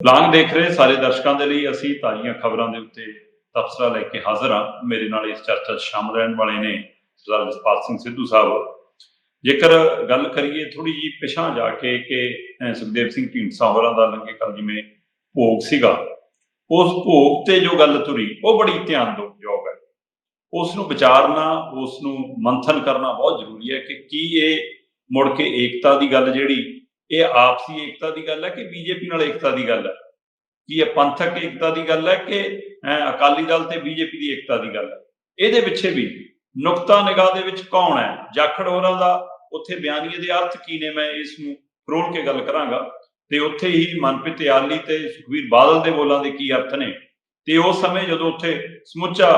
Long ਦੇਖ ਰਹੇ ਸਾਰੇ ਦਰਸ਼ਕਾਂ ਦੇ ਲਈ ਅਸੀਂ ਤਾਜ਼ੀਆਂ ਖਬਰਾਂ ਦੇ ਉੱਤੇ ਤਬਸਰਾ ਲੈ ਕੇ ਹਾਜ਼ਰ ਹਾਂ। ਮੇਰੇ ਨਾਲ ਇਸ ਚਰਚਾ 'ਚ ਸ਼ਾਮਲ ਰਹਿਣ ਵਾਲੇ ਨੇ ਸਰਦਾਰ ਜਸਪਾਲ ਸਿੰਘ ਸਿੱਧੂ ਸਾਹਿਬ। ਜੇਕਰ ਗੱਲ ਕਰੀਏ ਥੋੜੀ ਜੀ ਪਿਛਾਂ ਜਾ ਕੇ ਕਿ ਸੁਖਦੇਵ ਸਿੰਘ ਢੀਂਡਸਾ ਹੋਰਾਂ ਦਾ ਲੰਗੇ ਕੱਲ ਜਿਵੇਂ ਭੋਗ ਸੀਗਾ, ਉਸ ਭੋਗ ਤੇ ਜੋ ਗੱਲ ਤੁਰੀ, ਉਹ ਬੜੀ ਧਿਆਨਯੋਗ ਹੈ। ਉਸ ਨੂੰ ਵਿਚਾਰਨਾ, ਉਸ ਨੂੰ ਮੰਥਨ ਕਰਨਾ ਬਹੁਤ ਜ਼ਰੂਰੀ ਹੈ ਕਿ ਕੀ ਇਹ ਮੁੜ ਕੇ ਏਕਤਾ ਦੀ ਗੱਲ ਜਿਹੜੀ ਇਹ ਆਪਸੀ ਏਕਤਾ ਦੀ ਗੱਲ ਹੈ ਕਿ ਬੀਜੇਪੀ ਨਾਲ ਏਕਤਾ ਦੀ ਗੱਲ ਹੈ? ਕੀ ਇਹ ਪੰਥਕ ਏਕਤਾ ਦੀ ਗੱਲ ਹੈ ਕਿ ਅਕਾਲੀ ਦਲ ਤੇ ਬੀਜੇਪੀ ਦੀ ਏਕਤਾ ਦੀ ਗੱਲ ਹੈ? ਇਹਦੇ ਪਿੱਛੇ ਵੀ ਨੁਕਤਾ ਨਿਗਾਹ ਦੇ ਵਿੱਚ ਕੌਣ ਹੈ? ਜਾਖੜ ਹੋਰਾਂ ਦਾ ਉੱਥੇ ਬਿਆਨੀਏ ਦੇ ਅਰਥ ਕੀ ਨੇ? ਮੈਂ ਇਸ ਨੂੰ ਫਰੋਲ ਕੇ ਗੱਲ ਕਰਾਂਗਾ। ਤੇ ਉੱਥੇ ਹੀ ਮਨਪ੍ਰੀਤ ਯਾਲੀ ਤੇ ਸੁਖਵੀਰ ਬਾਦਲ ਦੇ ਬੋਲਾਂ ਦੇ ਕੀ ਅਰਥ ਨੇ? ਤੇ ਉਸ ਸਮੇਂ ਜਦੋਂ ਉੱਥੇ ਸਮੁੱਚਾ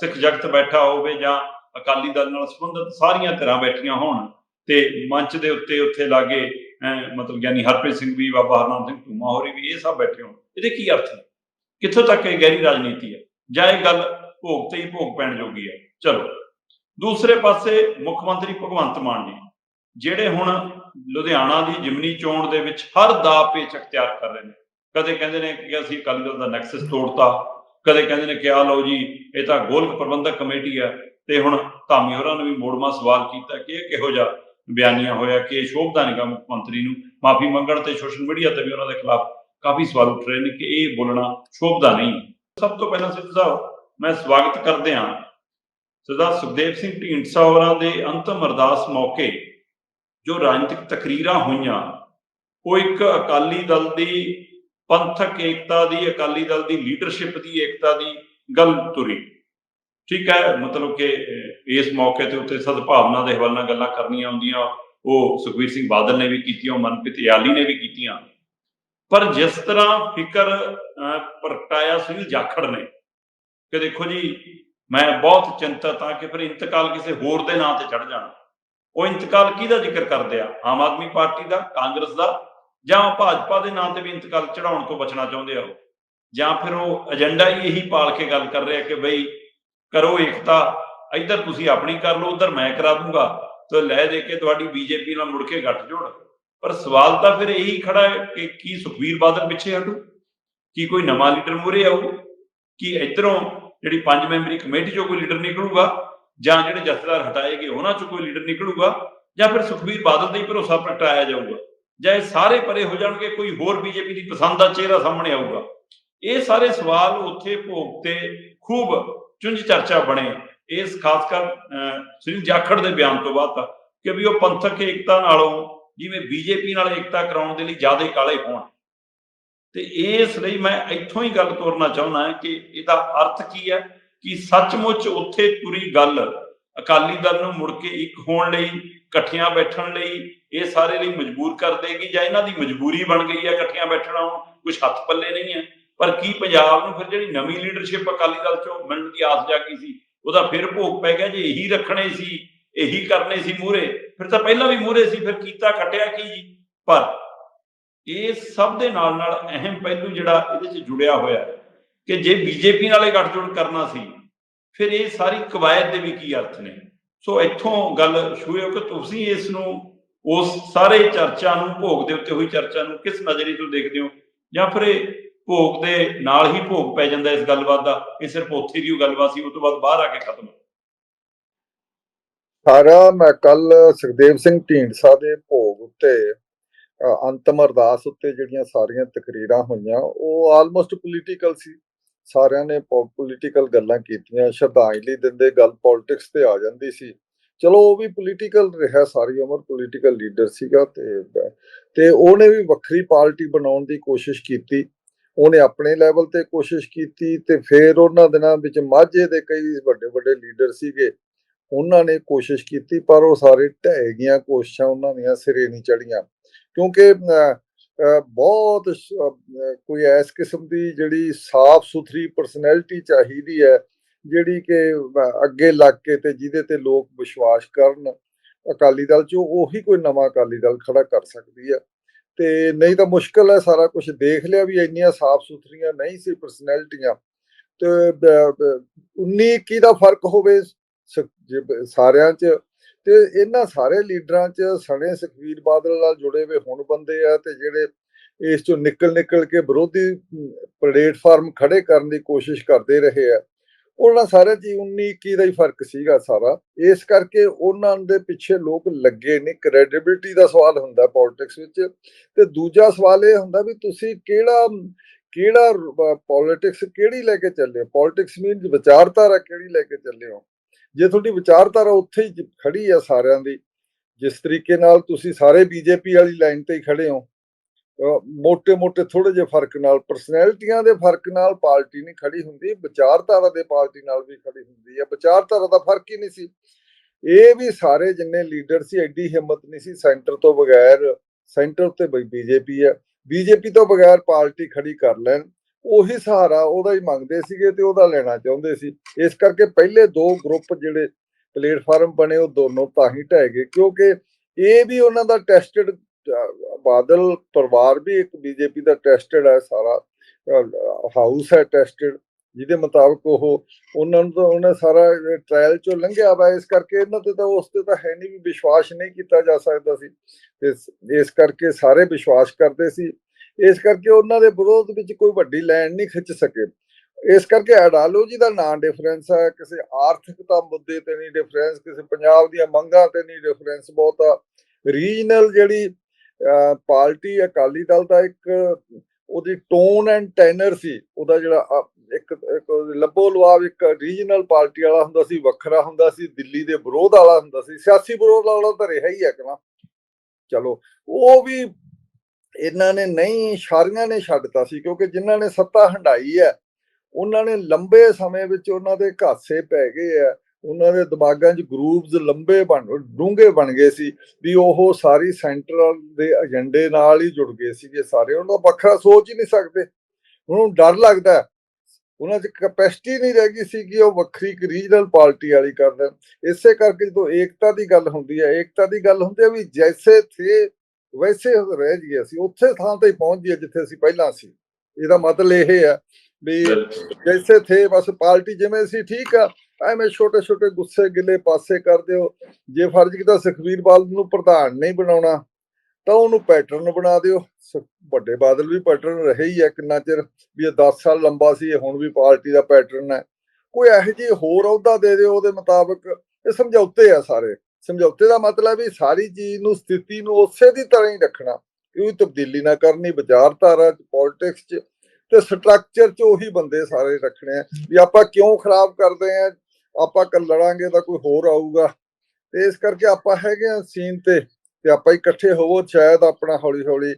ਸਿੱਖ ਜਗਤ ਬੈਠਾ ਹੋਵੇ ਜਾਂ ਅਕਾਲੀ ਦਲ ਨਾਲ ਸੰਬੰਧਿਤ ਸਾਰੀਆਂ ਧਿਰਾਂ ਬੈਠੀਆਂ ਹੋਣ ਤੇ ਮੰਚ ਦੇ ਉੱਤੇ ਉੱਥੇ ਲਾਗੇ ਮਤਲਬ ਗਿਆਨੀ ਹਰਪ੍ਰੀਤ ਸਿੰਘ ਵੀ, ਬਾਬਾ ਹਰਨਾਮ ਸਿੰਘ ਧੂਮਾ ਹੋਰੀ ਵੀ, ਇਹ ਸਭ ਬੈਠੇ ਹੋਣ। ਇਹਦੇ ਕੀ ਅਰਥ ਨੇ? ਕਿੱਥੋਂ ਤੱਕ ਇਹ ਗਹਿਰੀ ਰਾਜਨੀਤੀ ਹੈ? ਜਾਂ ਇਹ ਗੱਲ ਭੋਗ ਤੇ ਹੀ ਭੋਗ ਪੈਣ ਜੋਗੀ ਹੈ? ਚਲੋ। ਦੂਸਰੇ ਪਾਸੇ ਮੁੱਖ ਮੰਤਰੀ ਭਗਵੰਤ ਮਾਨ ਜੀ, ਜਿਹੜੇ ਹੁਣ ਲੁਧਿਆਣਾ ਦੀ ਜਿਮਨੀ ਚੋਣ ਦੇ ਵਿੱਚ ਹਰ ਦਾ ਪੇਚ ਅਖਤਿਆਰ ਕਰ ਰਹੇ ਨੇ। ਕਦੇ ਕਹਿੰਦੇ ਨੇ ਕਿ ਅਸੀਂ ਅਕਾਲੀ ਦਲ ਦਾ ਨੈਕਸਸ ਤੋੜਤਾ, ਕਦੇ ਕਹਿੰਦੇ ਨੇ ਕਿ ਆ ਲਓ ਜੀ, ਇਹ ਤਾਂ ਗੋਲਕ ਪ੍ਰਬੰਧਕ ਕਮੇਟੀ ਹੈ, ਤੇ ਹੁਣ ਧਾਮੀ ਹੋਰਾਂ ਨੇ ਵੀ ਮੋੜਮਾ ਸਵਾਲ ਕੀਤਾ ਕਿ ਇਹ ਕਿਹੋ ਜਿਹਾ ਬਿਆਨੀਆਂ ਹੋਇਆ ਕਿ ਇਹ ਸ਼ੋਭਦਾ ਨਿਗਮ ਮੁੱਖ ਮੰਤਰੀ ਨੂੰ। ਮਾਫੀ ਮੰਗਣ ਤੇ ਸੋਸ਼ਲ ਮੀਡੀਆ ਤੇ ਵੀ ਉਹਨਾਂ ਦੇ ਖਿਲਾਫ ਕਾਫੀ ਸਵਾਲ ਉੱਠ ਰਹੇ ਨੇ ਕਿ ਇਹ ਬੋਲਣਾ ਸ਼ੋਭਦਾ ਨਹੀਂ। ਸਭ ਤੋਂ ਪਹਿਲਾਂ ਸਿੱਧੂ ਸਾਹਿਬ, ਮੈਂ ਸਵਾਗਤ ਕਰਦੇ ਹਾਂ ਸਰਦਾਰ ਸੁਖਦੇਵ ਸਿੰਘ ਢੀਂਡਸਾ ਹੋਰਾਂ ਦੇ ਅੰਤਮ ਅਰਦਾਸ ਮੌਕੇ, ਜੋ ਰਾਜਨੀਤਿਕ ਤਕਰੀਰਾਂ ਹੋਈਆਂ। ਉਹ ਇੱਕ ਅਕਾਲੀ ਦਲ ਦੀ ਪੰਥਕ ਏਕਤਾ ਦੀ, ਅਕਾਲੀ ਦਲ ਦੀ ਲੀਡਰਸ਼ਿਪ ਦੀ ਏਕਤਾ ਦੀ ਗੱਲ ਤੁਰੀ। ਠੀਕ ਹੈ, ਮਤਲਬ ਕਿ ਇਸ ਮੌਕੇ ਤੇ ਉੱਤੇ ਸਦਭਾਵਨਾ ਦੇ ਹਵਾਲੇ ਨਾਲ ਗੱਲਾਂ ਕਰਨੀਆਂ ਹੁੰਦੀਆਂ ਉਹ ਸੁਖਵੀਰ ਸਿੰਘ ਬਾਦਲ ਨੇ ਵੀ ਕੀਤੀਆਂ, ਮਨਪ੍ਰੀਤ ਯਾਲੀ ਨੇ ਵੀ ਕੀਤੀਆਂ। ਪਰ ਜਿਸ ਤਰ੍ਹਾਂ ਫਿਕਰ ਪ੍ਰਗਟਾਇਆ ਸੁਨੀਲ ਜਾਖੜ ਨੇ। ਕਿ ਦੇਖੋ ਜੀ, ਮੈਂ ਬਹੁਤ ਚਿੰਤਤ ਹਾਂ ਕਿ ਫਿਰ ਇੰਤਕਾਲ ਕਿਸੇ ਹੋਰ ਦੇ ਨਾਂ ਤੇ ਚੜ ਜਾਣਾ। ਉਹ ਇੰਤਕਾਲ ਕਿਹਦਾ ਜ਼ਿਕਰ ਕਰਦੇ ਆ? ਆਮ ਆਦਮੀ ਪਾਰਟੀ ਦਾ, ਕਾਂਗਰਸ ਦਾ? ਜਾਂ ਭਾਜਪਾ ਦੇ ਨਾਂ ਤੇ ਵੀ ਇੰਤਕਾਲ ਚੜਾਉਣ ਤੋਂ ਬਚਣਾ ਚਾਹੁੰਦੇ ਆ ਉਹ? ਜਾਂ ਫਿਰ ਉਹ ਏਜੰਡਾ ਹੀ ਇਹੀ ਪਾਲ ਕੇ ਗੱਲ ਕਰ ਰਿਹਾ ਕਿ ਬਈ ਕਰੋ ਏਕਤਾ, ਇੱਧਰ ਤੁਸੀਂ ਆਪਣੀ ਕਰ ਲਓ, ਉਧਰ ਮੈਂ ਕਰਾ ਦੂੰਗਾ। ਤੇ ਲੈ ਦੇ ਕੇ ਤੁਹਾਡੀ ਬੀਜੇਪੀ ਨਾਲ ਮੁੜ ਕੇ ਗੱਠ ਜੋੜ। ਪਰ ਸਵਾਲ ਤਾਂ ਫਿਰ ਇਹੀ ਖੜਾ ਹੈ ਕਿ ਕੀ ਸੁਖਵੀਰ ਬਾਦਲ ਪਿੱਛੇ ਹਟੂ? ਕੀ ਕੋਈ ਨਵਾਂ ਲੀਡਰ ਮੂਹਰੇ ਆਊ? ਕੀ ਇਧਰੋਂ ਜਿਹੜੀ ਪੰਜ ਮੈਂਬਰੀ ਕਮੇਟੀ ਚੋਂ ਕੋਈ ਲੀਡਰ ਨਿਕਲੂਗਾ? ਜਾਂ ਜਿਹੜੇ ਜਥੇਦਾਰ ਹਟਾਏ ਗਏ ਉਹਨਾਂ ਚੋਂ ਕੋਈ ਲੀਡਰ ਨਿਕਲੂਗਾ? ਜਾਂ ਫਿਰ ਸੁਖਵੀਰ ਬਾਦਲ ਦਾ ਹੀ ਭਰੋਸਾ ਪ੍ਰਗਟਾਇਆ ਜਾਊਗਾ? ਜਾਂ ਇਹ ਸਾਰੇ ਪਰੇ ਹੋ ਜਾਣਗੇ, ਕੋਈ ਹੋਰ ਬੀਜੇਪੀ ਦੀ ਪਸੰਦ ਦਾ ਚਿਹਰਾ ਸਾਹਮਣੇ ਆਊਗਾ? ਇਹ ਸਾਰੇ ਸਵਾਲ ਉੱਥੇ ਭੋਗ ਤੇ ਖੂਬ ਚੁੰਝ ਚਰਚਾ ਬਣੇ। ਇਸ ਖਾਸ ਕਰ ਅਹ, ਜਾਖੜ ਦੇ ਬਿਆਨ ਤੋਂ ਬਾਅਦ ਕਿ ਵੀ ਉਹ ਪੰਥਕ ਏਕਤਾ ਨਾਲੋਂ ਜਿਵੇਂ ਬੀਜੇਪੀ ਨਾਲ ਏਕਤਾ ਕਰਾਉਣ ਦੇ ਲਈ ਜ਼ਿਆਦਾ ਕਾਲੇ ਹੋਣ। ਤੇ ਇਸ ਲਈ ਮੈਂ ਇੱਥੋਂ ਹੀ ਗੱਲ ਤੋਰਨਾ ਚਾਹੁੰਦਾ ਕਿ ਇਹਦਾ ਅਰਥ ਕੀ ਹੈ ਕਿ ਸੱਚਮੁੱਚ ਉੱਥੇ ਤੁਰੀ ਗੱਲ ਅਕਾਲੀ ਦਲ ਨੂੰ ਮੁੜ ਕੇ ਇੱਕ ਹੋਣ ਲਈ ਇਕੱਠਿਆਂ ਬੈਠਣ ਲਈ ਇਹ ਸਾਰੇ ਲਈ ਮਜਬੂਰ ਕਰ ਦੇਗੀ ਜਾਂ ਇਹਨਾਂ ਦੀ ਮਜਬੂਰੀ ਬਣ ਗਈ ਹੈ ਇਕੱਠਿਆਂ ਬੈਠਣਾ ਹੁਣ? ਕੁਝ ਹੱਥ ਪੱਲੇ ਨਹੀਂ ਹੈ। ਪਰ ਕੀ ਪੰਜਾਬ ਨੂੰ ਫਿਰ ਜਿਹੜੀ ਨਵੀਂ ਲੀਡਰਸ਼ਿਪ ਅਕਾਲੀ ਦਲ ਚੋਂ ਮਿਲਣ ਦੀ ਆਸ ਜਾਗੀ ਸੀ, ਉਹਦਾ ਫਿਰ ਭੋਗ ਪੈ ਗਿਆ ਜੇ ਇਹੀ ਰੱਖਣੇ ਸੀ, ਇਹੀ ਕਰਨੇ ਸੀ ਮੂਰੇ ਫਿਰ ਤਾਂ ਪਹਿਲਾਂ ਵੀ ਮੂਰੇ ਸੀ, ਫਿਰ ਕੀਤਾ ਖਟਿਆ ਕੀ ਜੀ? ਪਰ ਇਹ ਸਭ ਦੇ ਨਾਲ ਨਾਲ ਅਹਿਮ ਪਹਿਲੂ ਜਿਹੜਾ ਇਹਦੇ 'ਚ ਜੁੜਿਆ ਹੋਇਆ ਕਿ ਜੇ ਬੀਜੇਪੀ ਨਾਲ ਇਹ ਗੱਠਜੋੜ ਕਰਨਾ ਸੀ, ਫਿਰ ਇਹ ਸਾਰੀ ਕਵਾਇਦ ਦੇ ਵੀ ਕੀ ਅਰਥ ਨੇ? ਸੋ ਇੱਥੋਂ ਗੱਲ ਸ਼ੁਰੂ ਕਿ ਤੁਸੀਂ ਇਸ ਨੂੰ, ਉਸ ਸਾਰੇ ਚਰਚਾ ਨੂੰ, ਭੋਗ ਦੇ ਉੱਤੇ ਹੋਈ ਚਰਚਾ ਨੂੰ ਕਿਸ ਨਜ਼ਰੀਏ ਤੋਂ ਦੇਖਦੇ ਹੋ? ਜਾਂ ਫਿਰ ਇਹ ਭੋਗ ਦੇ ਨਾਲ ਹੀ ਭੋਗ ਪੈ ਜਾਂਦਾ ਇਸ ਗੱਲਬਾਤ ਦਾ। ਇਹ ਸਿਰਫ ਉੱਥੇ ਦੀ ਉਹ ਗੱਲਬਾਤ ਸੀ ਉਸ ਤੋਂ ਬਾਅਦ ਬਾਹਰ ਆ ਕੇ ਖਤਮ ਸਾਰਾ ਮੈਂ ਕੱਲ ਸੁਖਦੇਵ ਸਿੰਘ ਢੀਂਡਸਾ ਦੇ ਭੋਗ ਉੱਤੇ ਅੰਤਮ ਅਰਦਾਸ ਉੱਤੇ ਜਿਹੜੀਆਂ ਸਾਰੀਆਂ ਤਕਰੀਰਾਂ ਹੋਈਆਂ, ਉਹ ਆਲਮੋਸਟ ਪੋਲੀਟੀਕਲ ਸੀ। ਸਾਰਿਆਂ ਨੇ ਪੋਲੀਟੀਕਲ ਗੱਲਾਂ ਕੀਤੀਆਂ, ਸ਼ਰਧਾਂਜਲੀ ਦਿੰਦੇ, ਗੱਲ ਪੋਲਿਟਿਕਸ ਤੇ ਆ ਜਾਂਦੀ ਸੀ। ਚਲੋ ਉਹ ਵੀ ਪੋਲੀਟੀਕਲ ਰਿਹਾ, ਸਾਰੀ ਉਮਰ ਪੋਲੀਟੀਕਲ ਲੀਡਰ ਸੀਗਾ ਤੇ ਤੇ ਉਹਨੇ ਵੀ ਵੱਖਰੀ ਪਾਰਟੀ ਬਣਾਉਣ ਦੀ ਕੋਸ਼ਿਸ਼ ਕੀਤੀ। ਉਹਨੇ ਆਪਣੇ ਲੈਵਲ ਤੇ ਕੋਸ਼ਿਸ਼ ਕੀਤੀ ਤੇ ਫਿਰ ਉਹਨਾਂ ਦਿਨਾਂ ਵਿੱਚ ਮਾਝੇ ਦੇ ਕਈ ਵੱਡੇ ਵੱਡੇ ਲੀਡਰ ਸੀਗੇ। ਉਹਨਾਂ ਨੇ ਕੋਸ਼ਿਸ਼ ਕੀਤੀ ਪਰ ਉਹ ਸਾਰੇ ਢਹਿ ਗਈਆਂ, ਕੋਸ਼ਿਸ਼ਾਂ ਉਹਨਾਂ ਦੀਆਂ ਸਿਰੇ ਨਹੀਂ ਚੜੀਆਂ ਕਿਉਂਕਿ ਬਹੁਤ ਕੋਈ ਐਸ ਕਿਸਮ ਦੀ ਜਿਹੜੀ ਸਾਫ਼ ਸੁਥਰੀ ਪਰਸਨੈਲਿਟੀ ਚਾਹੀਦੀ ਹੈ, ਜਿਹੜੀ ਕਿ ਅੱਗੇ ਲੱਗ ਕੇ ਤੇ ਜਿਹਦੇ ਤੇ ਲੋਕ ਵਿਸ਼ਵਾਸ ਕਰਨ ਅਕਾਲੀ ਦਲ 'ਚੋਂ ਉਹੀ ਕੋਈ ਨਵਾਂ ਅਕਾਲੀ ਦਲ ਖੜਾ ਕਰ ਸਕਦੀ ਹੈ। ਤੇ ਨਹੀਂ ਤਾਂ ਮੁਸ਼ਕਲ ਹੈ ਸਾਰਾ ਕੁਝ ਦੇਖ ਲਿਆ ਵੀ ਇੰਨੀਆਂ ਸਾਫ਼ ਸੁਥਰੀਆਂ ਨਹੀਂ ਸੀ ਪਰਸਨੈਲਿਟੀਆਂ ਤੇ 19 21 ਦਾ ਫ਼ਰਕ ਹੋਵੇ ਸਾਰਿਆਂ 'ਚ, ਤੇ ਇਹਨਾਂ ਸਾਰੇ ਲੀਡਰਾਂ 'ਚ ਸਣੇ ਸੁਖਵੀਰ ਬਾਦਲ ਨਾਲ ਜੁੜੇ ਹੋਏ ਹੁਣ ਬੰਦੇ ਆ ਤੇ ਜਿਹੜੇ ਇਸ ਚੋਂ ਨਿਕਲ ਨਿਕਲ ਕੇ ਵਿਰੋਧੀ ਪਲੇਟਫਾਰਮ ਖੜੇ ਕਰਨ ਦੀ ਕੋਸ਼ਿਸ਼ ਕਰਦੇ ਰਹੇ ਆ। ਉਹਨਾਂ ਸਾਰੇ ਜੀ 19 21 ਦਾ ਹੀ ਫ਼ਰਕ ਸੀਗਾ ਸਾਰਾ। ਇਸ ਕਰਕੇ ਉਹਨਾਂ ਦੇ ਪਿੱਛੇ ਲੋਕ ਲੱਗੇ ਨੇ ਕ੍ਰੈਡੀਬਿਲਟੀ ਦਾ ਸਵਾਲ ਹੁੰਦਾ ਪੋਲਿਟਿਕਸ ਵਿੱਚ। ਤੇ ਦੂਜਾ ਸਵਾਲ ਇਹ ਹੁੰਦਾ ਵੀ ਤੁਸੀਂ ਕਿਹੜਾ ਕਿਹੜਾ ਪੋਲਿਟਿਕਸ ਕਿਹੜੀ ਲੈ ਕੇ ਚੱਲੇ ਹੋ? ਪੋਲਿਟਿਕਸ ਮੀਨਸ ਵਿਚਾਰਧਾਰਾ ਕਿਹੜੀ ਲੈ ਕੇ ਚੱਲੇ ਹੋ? ਜੇ ਤੁਹਾਡੀ ਵਿਚਾਰਧਾਰਾ ਉੱਥੇ ਹੀ ਖੜੀ ਆ ਸਾਰਿਆਂ ਦੀ, ਜਿਸ ਤਰੀਕੇ ਨਾਲ ਤੁਸੀਂ ਸਾਰੇ ਬੀਜੇਪੀ ਵਾਲੀ ਲਾਈਨ ਤੇ ਹੀ ਖੜੇ ਹੋ ਮੋٹے-ਮੋٹے ਥੋੜੇ ਜਿਹੇ ਫ਼ਰਕ ਨਾਲ ਪਰਸਨੈਲਿਟੀਆਂ ਦੇ ਫ਼ਰਕ ਨਾਲ ਪਾਰਟੀ ਨਹੀਂ ਖੜੀ ਹੁੰਦੀ, ਵਿਚਾਰਧਾਰਾ ਦੇ ਪਾਰਟੀ ਨਾਲ ਵੀ ਖੜੀ ਹੁੰਦੀ ਹੈ। ਵਿਚਾਰਧਾਰਾ ਦਾ ਫ਼ਰਕ ਹੀ ਨਹੀਂ ਸੀ। ਇਹ ਵੀ ਸਾਰੇ ਜਿੰਨੇ ਲੀਡਰ ਸੀ, ਐਡੀ ਹਿੰਮਤ ਨਹੀਂ ਸੀ। ਸੈਂਟਰ ਤੋਂ ਬਗੈਰ ਸੈਂਟਰ ਤੇ ਬਈ ਬੀਜੇਪੀ ਹੈ। ਬੀਜੇਪੀ ਤੋਂ ਬਗੈਰ ਪਾਰਟੀ ਖੜੀ ਕਰ ਲੈਣ, ਉਹੀ ਸਹਾਰਾ ਉਹਦਾ ਹੀ ਮੰਗਦੇ ਸੀਗੇ ਤੇ ਉਹਦਾ ਲੈਣਾ ਚਾਹੁੰਦੇ ਸੀ। ਇਸ ਕਰਕੇ ਪਹਿਲੇ ਦੋ ਗਰੁੱਪ ਜਿਹੜੇ ਪਲੇਟਫਾਰਮ ਬਣੇ, ਉਹ ਦੋਨੋਂ ਤਾਂ ਹੀ ਢਹਿ ਗਏ, ਕਿਉਂਕਿ ਇਹ ਵੀ ਉਹਨਾਂ ਦਾ ਟੈਸਟਡ ਬਾਦਲ ਪਰਿਵਾਰ ਵੀ ਇੱਕ ਬੀਜੇਪੀ ਦਾ ਟੈਸਟਡ ਹੈ, ਸਾਰਾ ਹਾਊਸ ਹੈ ਟੈਸਟਡ ਜਿਹਦੇ ਮੁਤਾਬਕ ਉਹ, ਉਹਨਾਂ ਨੂੰ ਤਾਂ ਉਹਨੇ ਸਾਰਾ ਟ੍ਰਾਇਲ ਚੋਂ ਲੰਘਿਆ ਵਾ, ਇਸ ਕਰਕੇ ਇਹਨਾਂ ਤੇ ਤਾਂ ਉਸ ਤੇ ਤਾਂ ਹੈ ਨਹੀਂ ਵੀ ਵਿਸ਼ਵਾਸ ਨਹੀਂ ਕੀਤਾ ਜਾ ਸਕਦਾ ਸੀ। ਤੇ ਇਸ ਕਰਕੇ ਸਾਰੇ ਵਿਸ਼ਵਾਸ ਕਰਦੇ ਸੀ। ਇਸ ਕਰਕੇ ਉਹਨਾਂ ਦੇ ਵਿਰੋਧ ਵਿੱਚ ਕੋਈ ਵੱਡੀ ਲਾਈਨ ਨਹੀਂ ਖਿੱਚ ਸਕੇ। ਇਸ ਕਰਕੇ ਆਈਡੀਓਲੋਜੀ ਦਾ ਨਾਂ ਡਿਫਰੈਂਸ ਹੈ, ਕਿਸੇ ਆਰਥਿਕਤਾ ਮੁੱਦੇ ਤੇ ਨਹੀਂ ਡਿਫਰੈਂਸ ਕਿਸੇ ਪੰਜਾਬ ਦੀਆਂ ਮੰਗਾਂ ਤੇ ਨਹੀਂ ਡਿਫਰੈਂਸ ਬਹੁਤ ਆ। ਰੀਜਨਲ ਜਿਹੜੀ ਪਾਰਟੀ ਅਕਾਲੀ ਦਲ ਦਾ ਇੱਕ ਉਹਦੀ ਟੋਨ ਐਂਡ ਟੈਨਰ ਸੀ, ਉਹਦਾ ਜਿਹੜਾ ਇੱਕ ਲੱਭੋ ਲਵਾਬ ਇੱਕ ਰੀਜਨਲ ਪਾਰਟੀ ਵਾਲਾ ਹੁੰਦਾ ਸੀ, ਵੱਖਰਾ ਹੁੰਦਾ ਸੀ, ਦਿੱਲੀ ਦੇ ਵਿਰੋਧ ਵਾਲਾ ਹੁੰਦਾ ਸੀ, ਸਿਆਸੀ ਵਿਰੋਧ ਵਾਲਾ ਤਾਂ ਰਿਹਾ ਹੀ ਹੈ ਕਿ ਚਲੋ, ਉਹ ਵੀ ਇਹਨਾਂ ਨੇ ਨਹੀਂ, ਸ਼ਾਰੀਆਂ ਨੇ ਛੱਡਤਾ ਸੀ, ਕਿਉਂਕਿ ਜਿਨ੍ਹਾਂ ਨੇ ਸੱਤਾ ਹੰਡਾਈ ਹੈ, ਉਹਨਾਂ ਨੇ ਲੰਬੇ ਸਮੇਂ ਵਿੱਚ ਉਹਨਾਂ ਦੇ ਘਾਸੇ ਪੈ ਗਏ ਆ ਉਹਨਾਂ ਦੇ ਦਿਮਾਗਾਂ 'ਚ ਗਰੂਪਸ ਲੰਬੇ ਬਣ ਡੂੰਘੇ ਬਣ ਗਏ ਸੀ ਵੀ ਉਹ ਸਾਰੀ ਸੈਂਟਰਲ ਦੇ ਏਜੰਡੇ ਨਾਲ ਹੀ ਜੁੜ ਗਏ ਸੀਗੇ ਸਾਰੇ। ਉਹਨਾਂ ਦਾ ਵੱਖਰਾ ਸੋਚ ਹੀ ਨਹੀਂ ਸਕਦੇ। ਉਹਨਾਂ ਨੂੰ ਡਰ ਲੱਗਦਾ ਉਹਨਾਂ 'ਚ ਕੈਪੈਸਿਟੀ ਨਹੀਂ ਰਹਿ ਗਈ ਸੀ ਕਿ ਉਹ ਵੱਖਰੀ ਇੱਕ ਰੀਜਨਲ ਪਾਰਟੀ ਵਾਲੀ ਕਰ ਦੇਣ। ਇਸੇ ਕਰਕੇ ਜਦੋਂ ਏਕਤਾ ਦੀ ਗੱਲ ਹੁੰਦੀ ਹੈ ਏਕਤਾ ਦੀ ਗੱਲ ਹੁੰਦੀ ਹੈ ਵੀ ਜੈਸੇ ਥੇ ਵੈਸੇ ਰਹਿ ਗਏ ਸੀ ਉੱਥੇ ਥਾਂ ਤੇ ਪਹੁੰਚ ਗਏ ਜਿੱਥੇ ਅਸੀਂ ਪਹਿਲਾਂ ਸੀ। ਇਹਦਾ ਮਤਲਬ ਇਹ ਹੈ ਵੀ ਜੈਸੇ ਥੇ ਬਸ ਪਾਰਟੀ ਜਿਵੇਂ ਸੀ ਠੀਕ ਆ। ਐਵੇਂ ਛੋਟੇ ਛੋਟੇ ਗੁੱਸੇ ਗਿਲੇ ਪਾਸੇ ਕਰ ਦਿਓ ਜੇ ਫਰਜ਼ ਕੀਤਾ ਸੁਖਵੀਰ ਬਾਦਲ ਨੂੰ ਪ੍ਰਧਾਨ ਨਹੀਂ ਬਣਾਉਣਾ, ਤਾਂ ਉਹਨੂੰ ਪੈਟਰਨ ਬਣਾ ਦਿਓ। ਵੱਡੇ ਬਾਦਲ ਵੀ ਪੈਟਰਨ ਰਹੇ ਹੀ ਹੈ ਕਿੰਨਾ ਚਿਰ, ਵੀ ਇਹ 10 ਸਾਲ ਲੰਬਾ ਸੀ, ਇਹ ਹੁਣ ਵੀ ਪਾਰਟੀ ਦਾ ਪੈਟਰਨ ਹੈ। ਕੋਈ ਇਹੋ ਜਿਹੀ ਹੋਰ ਅਹੁਦਾ ਦੇ ਦਿਓ ਉਹਦੇ ਮੁਤਾਬਕ, ਇਹ ਸਮਝੌਤੇ ਆ ਸਾਰੇ। ਸਮਝੌਤੇ ਦਾ ਮਤਲਬ ਵੀ ਸਾਰੀ ਚੀਜ਼ ਨੂੰ, ਸਥਿਤੀ ਨੂੰ ਉਸੇ ਦੀ ਤਰ੍ਹਾਂ ਹੀ ਰੱਖਣਾ। ਕੋਈ ਤਬਦੀਲੀ ਨਾ ਕਰਨੀ ਵਿਚਾਰਧਾਰਾ 'ਚ ਪੋਲਿਟਿਕਸ 'ਚ, ਤੇ ਸਟਰਕਚਰ 'ਚ ਉਹੀ ਬੰਦੇ ਸਾਰੇ ਰੱਖਣੇ ਆ, ਵੀ ਆਪਾਂ ਕਿਉਂ ਖਰਾਬ ਕਰਦੇ ਆ ਆਪਾਂ ਕੱਲ ਲੜਾਂਗੇ ਤਾਂ ਕੋਈ ਹੋਰ ਆਊਗਾ। ਤੇ ਇਸ ਕਰਕੇ ਆਪਾਂ ਹੈਗੇ ਆ ਸੀਨ ਤੇ ਤੇ ਆਪਾਂ ਇਕੱਠੇ ਹੋਵੋ, ਸ਼ਾਇਦ ਆਪਣਾ ਹੌਲੀ ਹੌਲੀ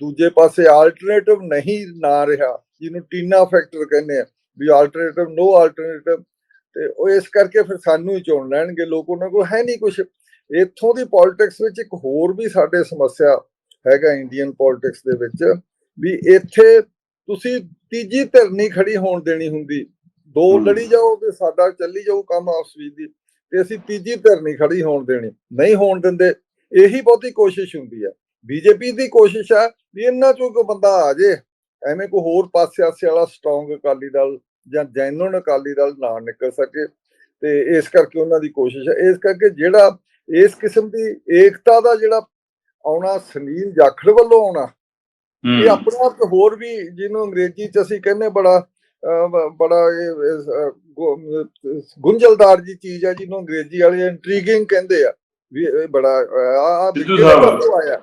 ਦੂਜੇ ਪਾਸੇ ਆਲਟਰਨੇਟਿਵ ਨਹੀਂ ਨਾ ਰਿਹਾ, ਜਿਹਨੂੰ ਟੀਨਾ ਫੈਕਟਰ ਕਹਿੰਦੇ ਆ, ਵੀ ਆਲਟਰਨੇਟਿਵ ਨੋ ਆਲਟਰਨੇਟਿਵ ਤੇ ਉਹ ਇਸ ਕਰਕੇ ਫਿਰ ਸਾਨੂੰ ਹੀ ਚੁਣ ਲੈਣਗੇ, ਲੋਕ ਉਹਨਾਂ ਕੋਲ ਹੈ ਨਹੀਂ ਕੁਝ ਇੱਥੋਂ ਦੀ ਪੋਲਿਟਿਕਸ ਵਿੱਚ ਇੱਕ ਹੋਰ ਵੀ ਸਾਡੇ ਸਮੱਸਿਆ ਹੈਗਾ ਇੰਡੀਅਨ ਪੋਲਿਟਿਕਸ ਦੇ ਵਿੱਚ, ਵੀ ਇੱਥੇ ਤੁਸੀਂ ਤੀਜੀ ਧਿਰ ਨਹੀਂ ਖੜੀ ਹੋਣ ਦੇਣੀ ਹੁੰਦੀ। ਦੋ ਲੜੀ ਜਾਓ ਤੇ ਸਾਡਾ ਚੱਲੀ ਜਾਊ ਕੰਮ ਆਪਸ ਵਿੱਚ ਦੀ। ਤੇ ਅਸੀਂ ਤੀਜੀ ਧਿਰ ਨਹੀਂ ਖੜੀ ਹੋਣ ਦੇਣੀ ਨਹੀਂ ਹੋਣ ਦਿੰਦੇ। ਇਹੀ ਬਹੁਤੀ ਕੋਸ਼ਿਸ਼ ਹੁੰਦੀ ਹੈ ਬੀਜੇਪੀ ਦੀ ਕੋਸ਼ਿਸ਼ ਹੈ ਵੀ ਇਹਨਾਂ ਚੋਂ ਕੋਈ ਬੰਦਾ ਆ ਜੇ। ਐਵੇਂ ਕੋਈ ਹੋਰ ਪਾਸੇ ਆਸੇ ਵਾਲਾ ਸਟਰੋਂਗ ਅਕਾਲੀ ਦਲ ਜਾਂ ਜੈਨੂਨ ਅਕਾਲੀ ਦਲ ਨਾ ਨਿਕਲ ਸਕੇ। ਤੇ ਇਸ ਕਰਕੇ ਉਹਨਾਂ ਦੀ ਕੋਸ਼ਿਸ਼ ਹੈ ਇਸ ਕਰਕੇ ਜਿਹੜਾ ਇਸ ਕਿਸਮ ਦੀ ਏਕਤਾ ਦਾ ਜਿਹੜਾ ਆਉਣਾ ਸੁਨੀਲ ਜਾਖੜ ਵੱਲੋਂ ਆਉਣਾ ਇਹ ਆਪਣੇ ਆਪ ਹੋਰ ਵੀ ਜਿਹਨੂੰ ਅੰਗਰੇਜ਼ੀ ਚ ਅਸੀਂ ਕਹਿੰਦੇ ਬੜਾ ਬੜਾ ਗੁੰਝਲਦਾਰ ਜੀ ਚੀਜ਼ ਹੈ ਜਿਹਨੂੰ ਅੰਗਰੇਜ਼ੀ ਵਾਲੇ ਇੰਟਰੀਗਿੰਗ ਕਹਿੰਦੇ ਆ। ਵੀ ਇਹ ਬੜਾ ਆ ਸਿੱਧੂ ਸਾਹਿਬ।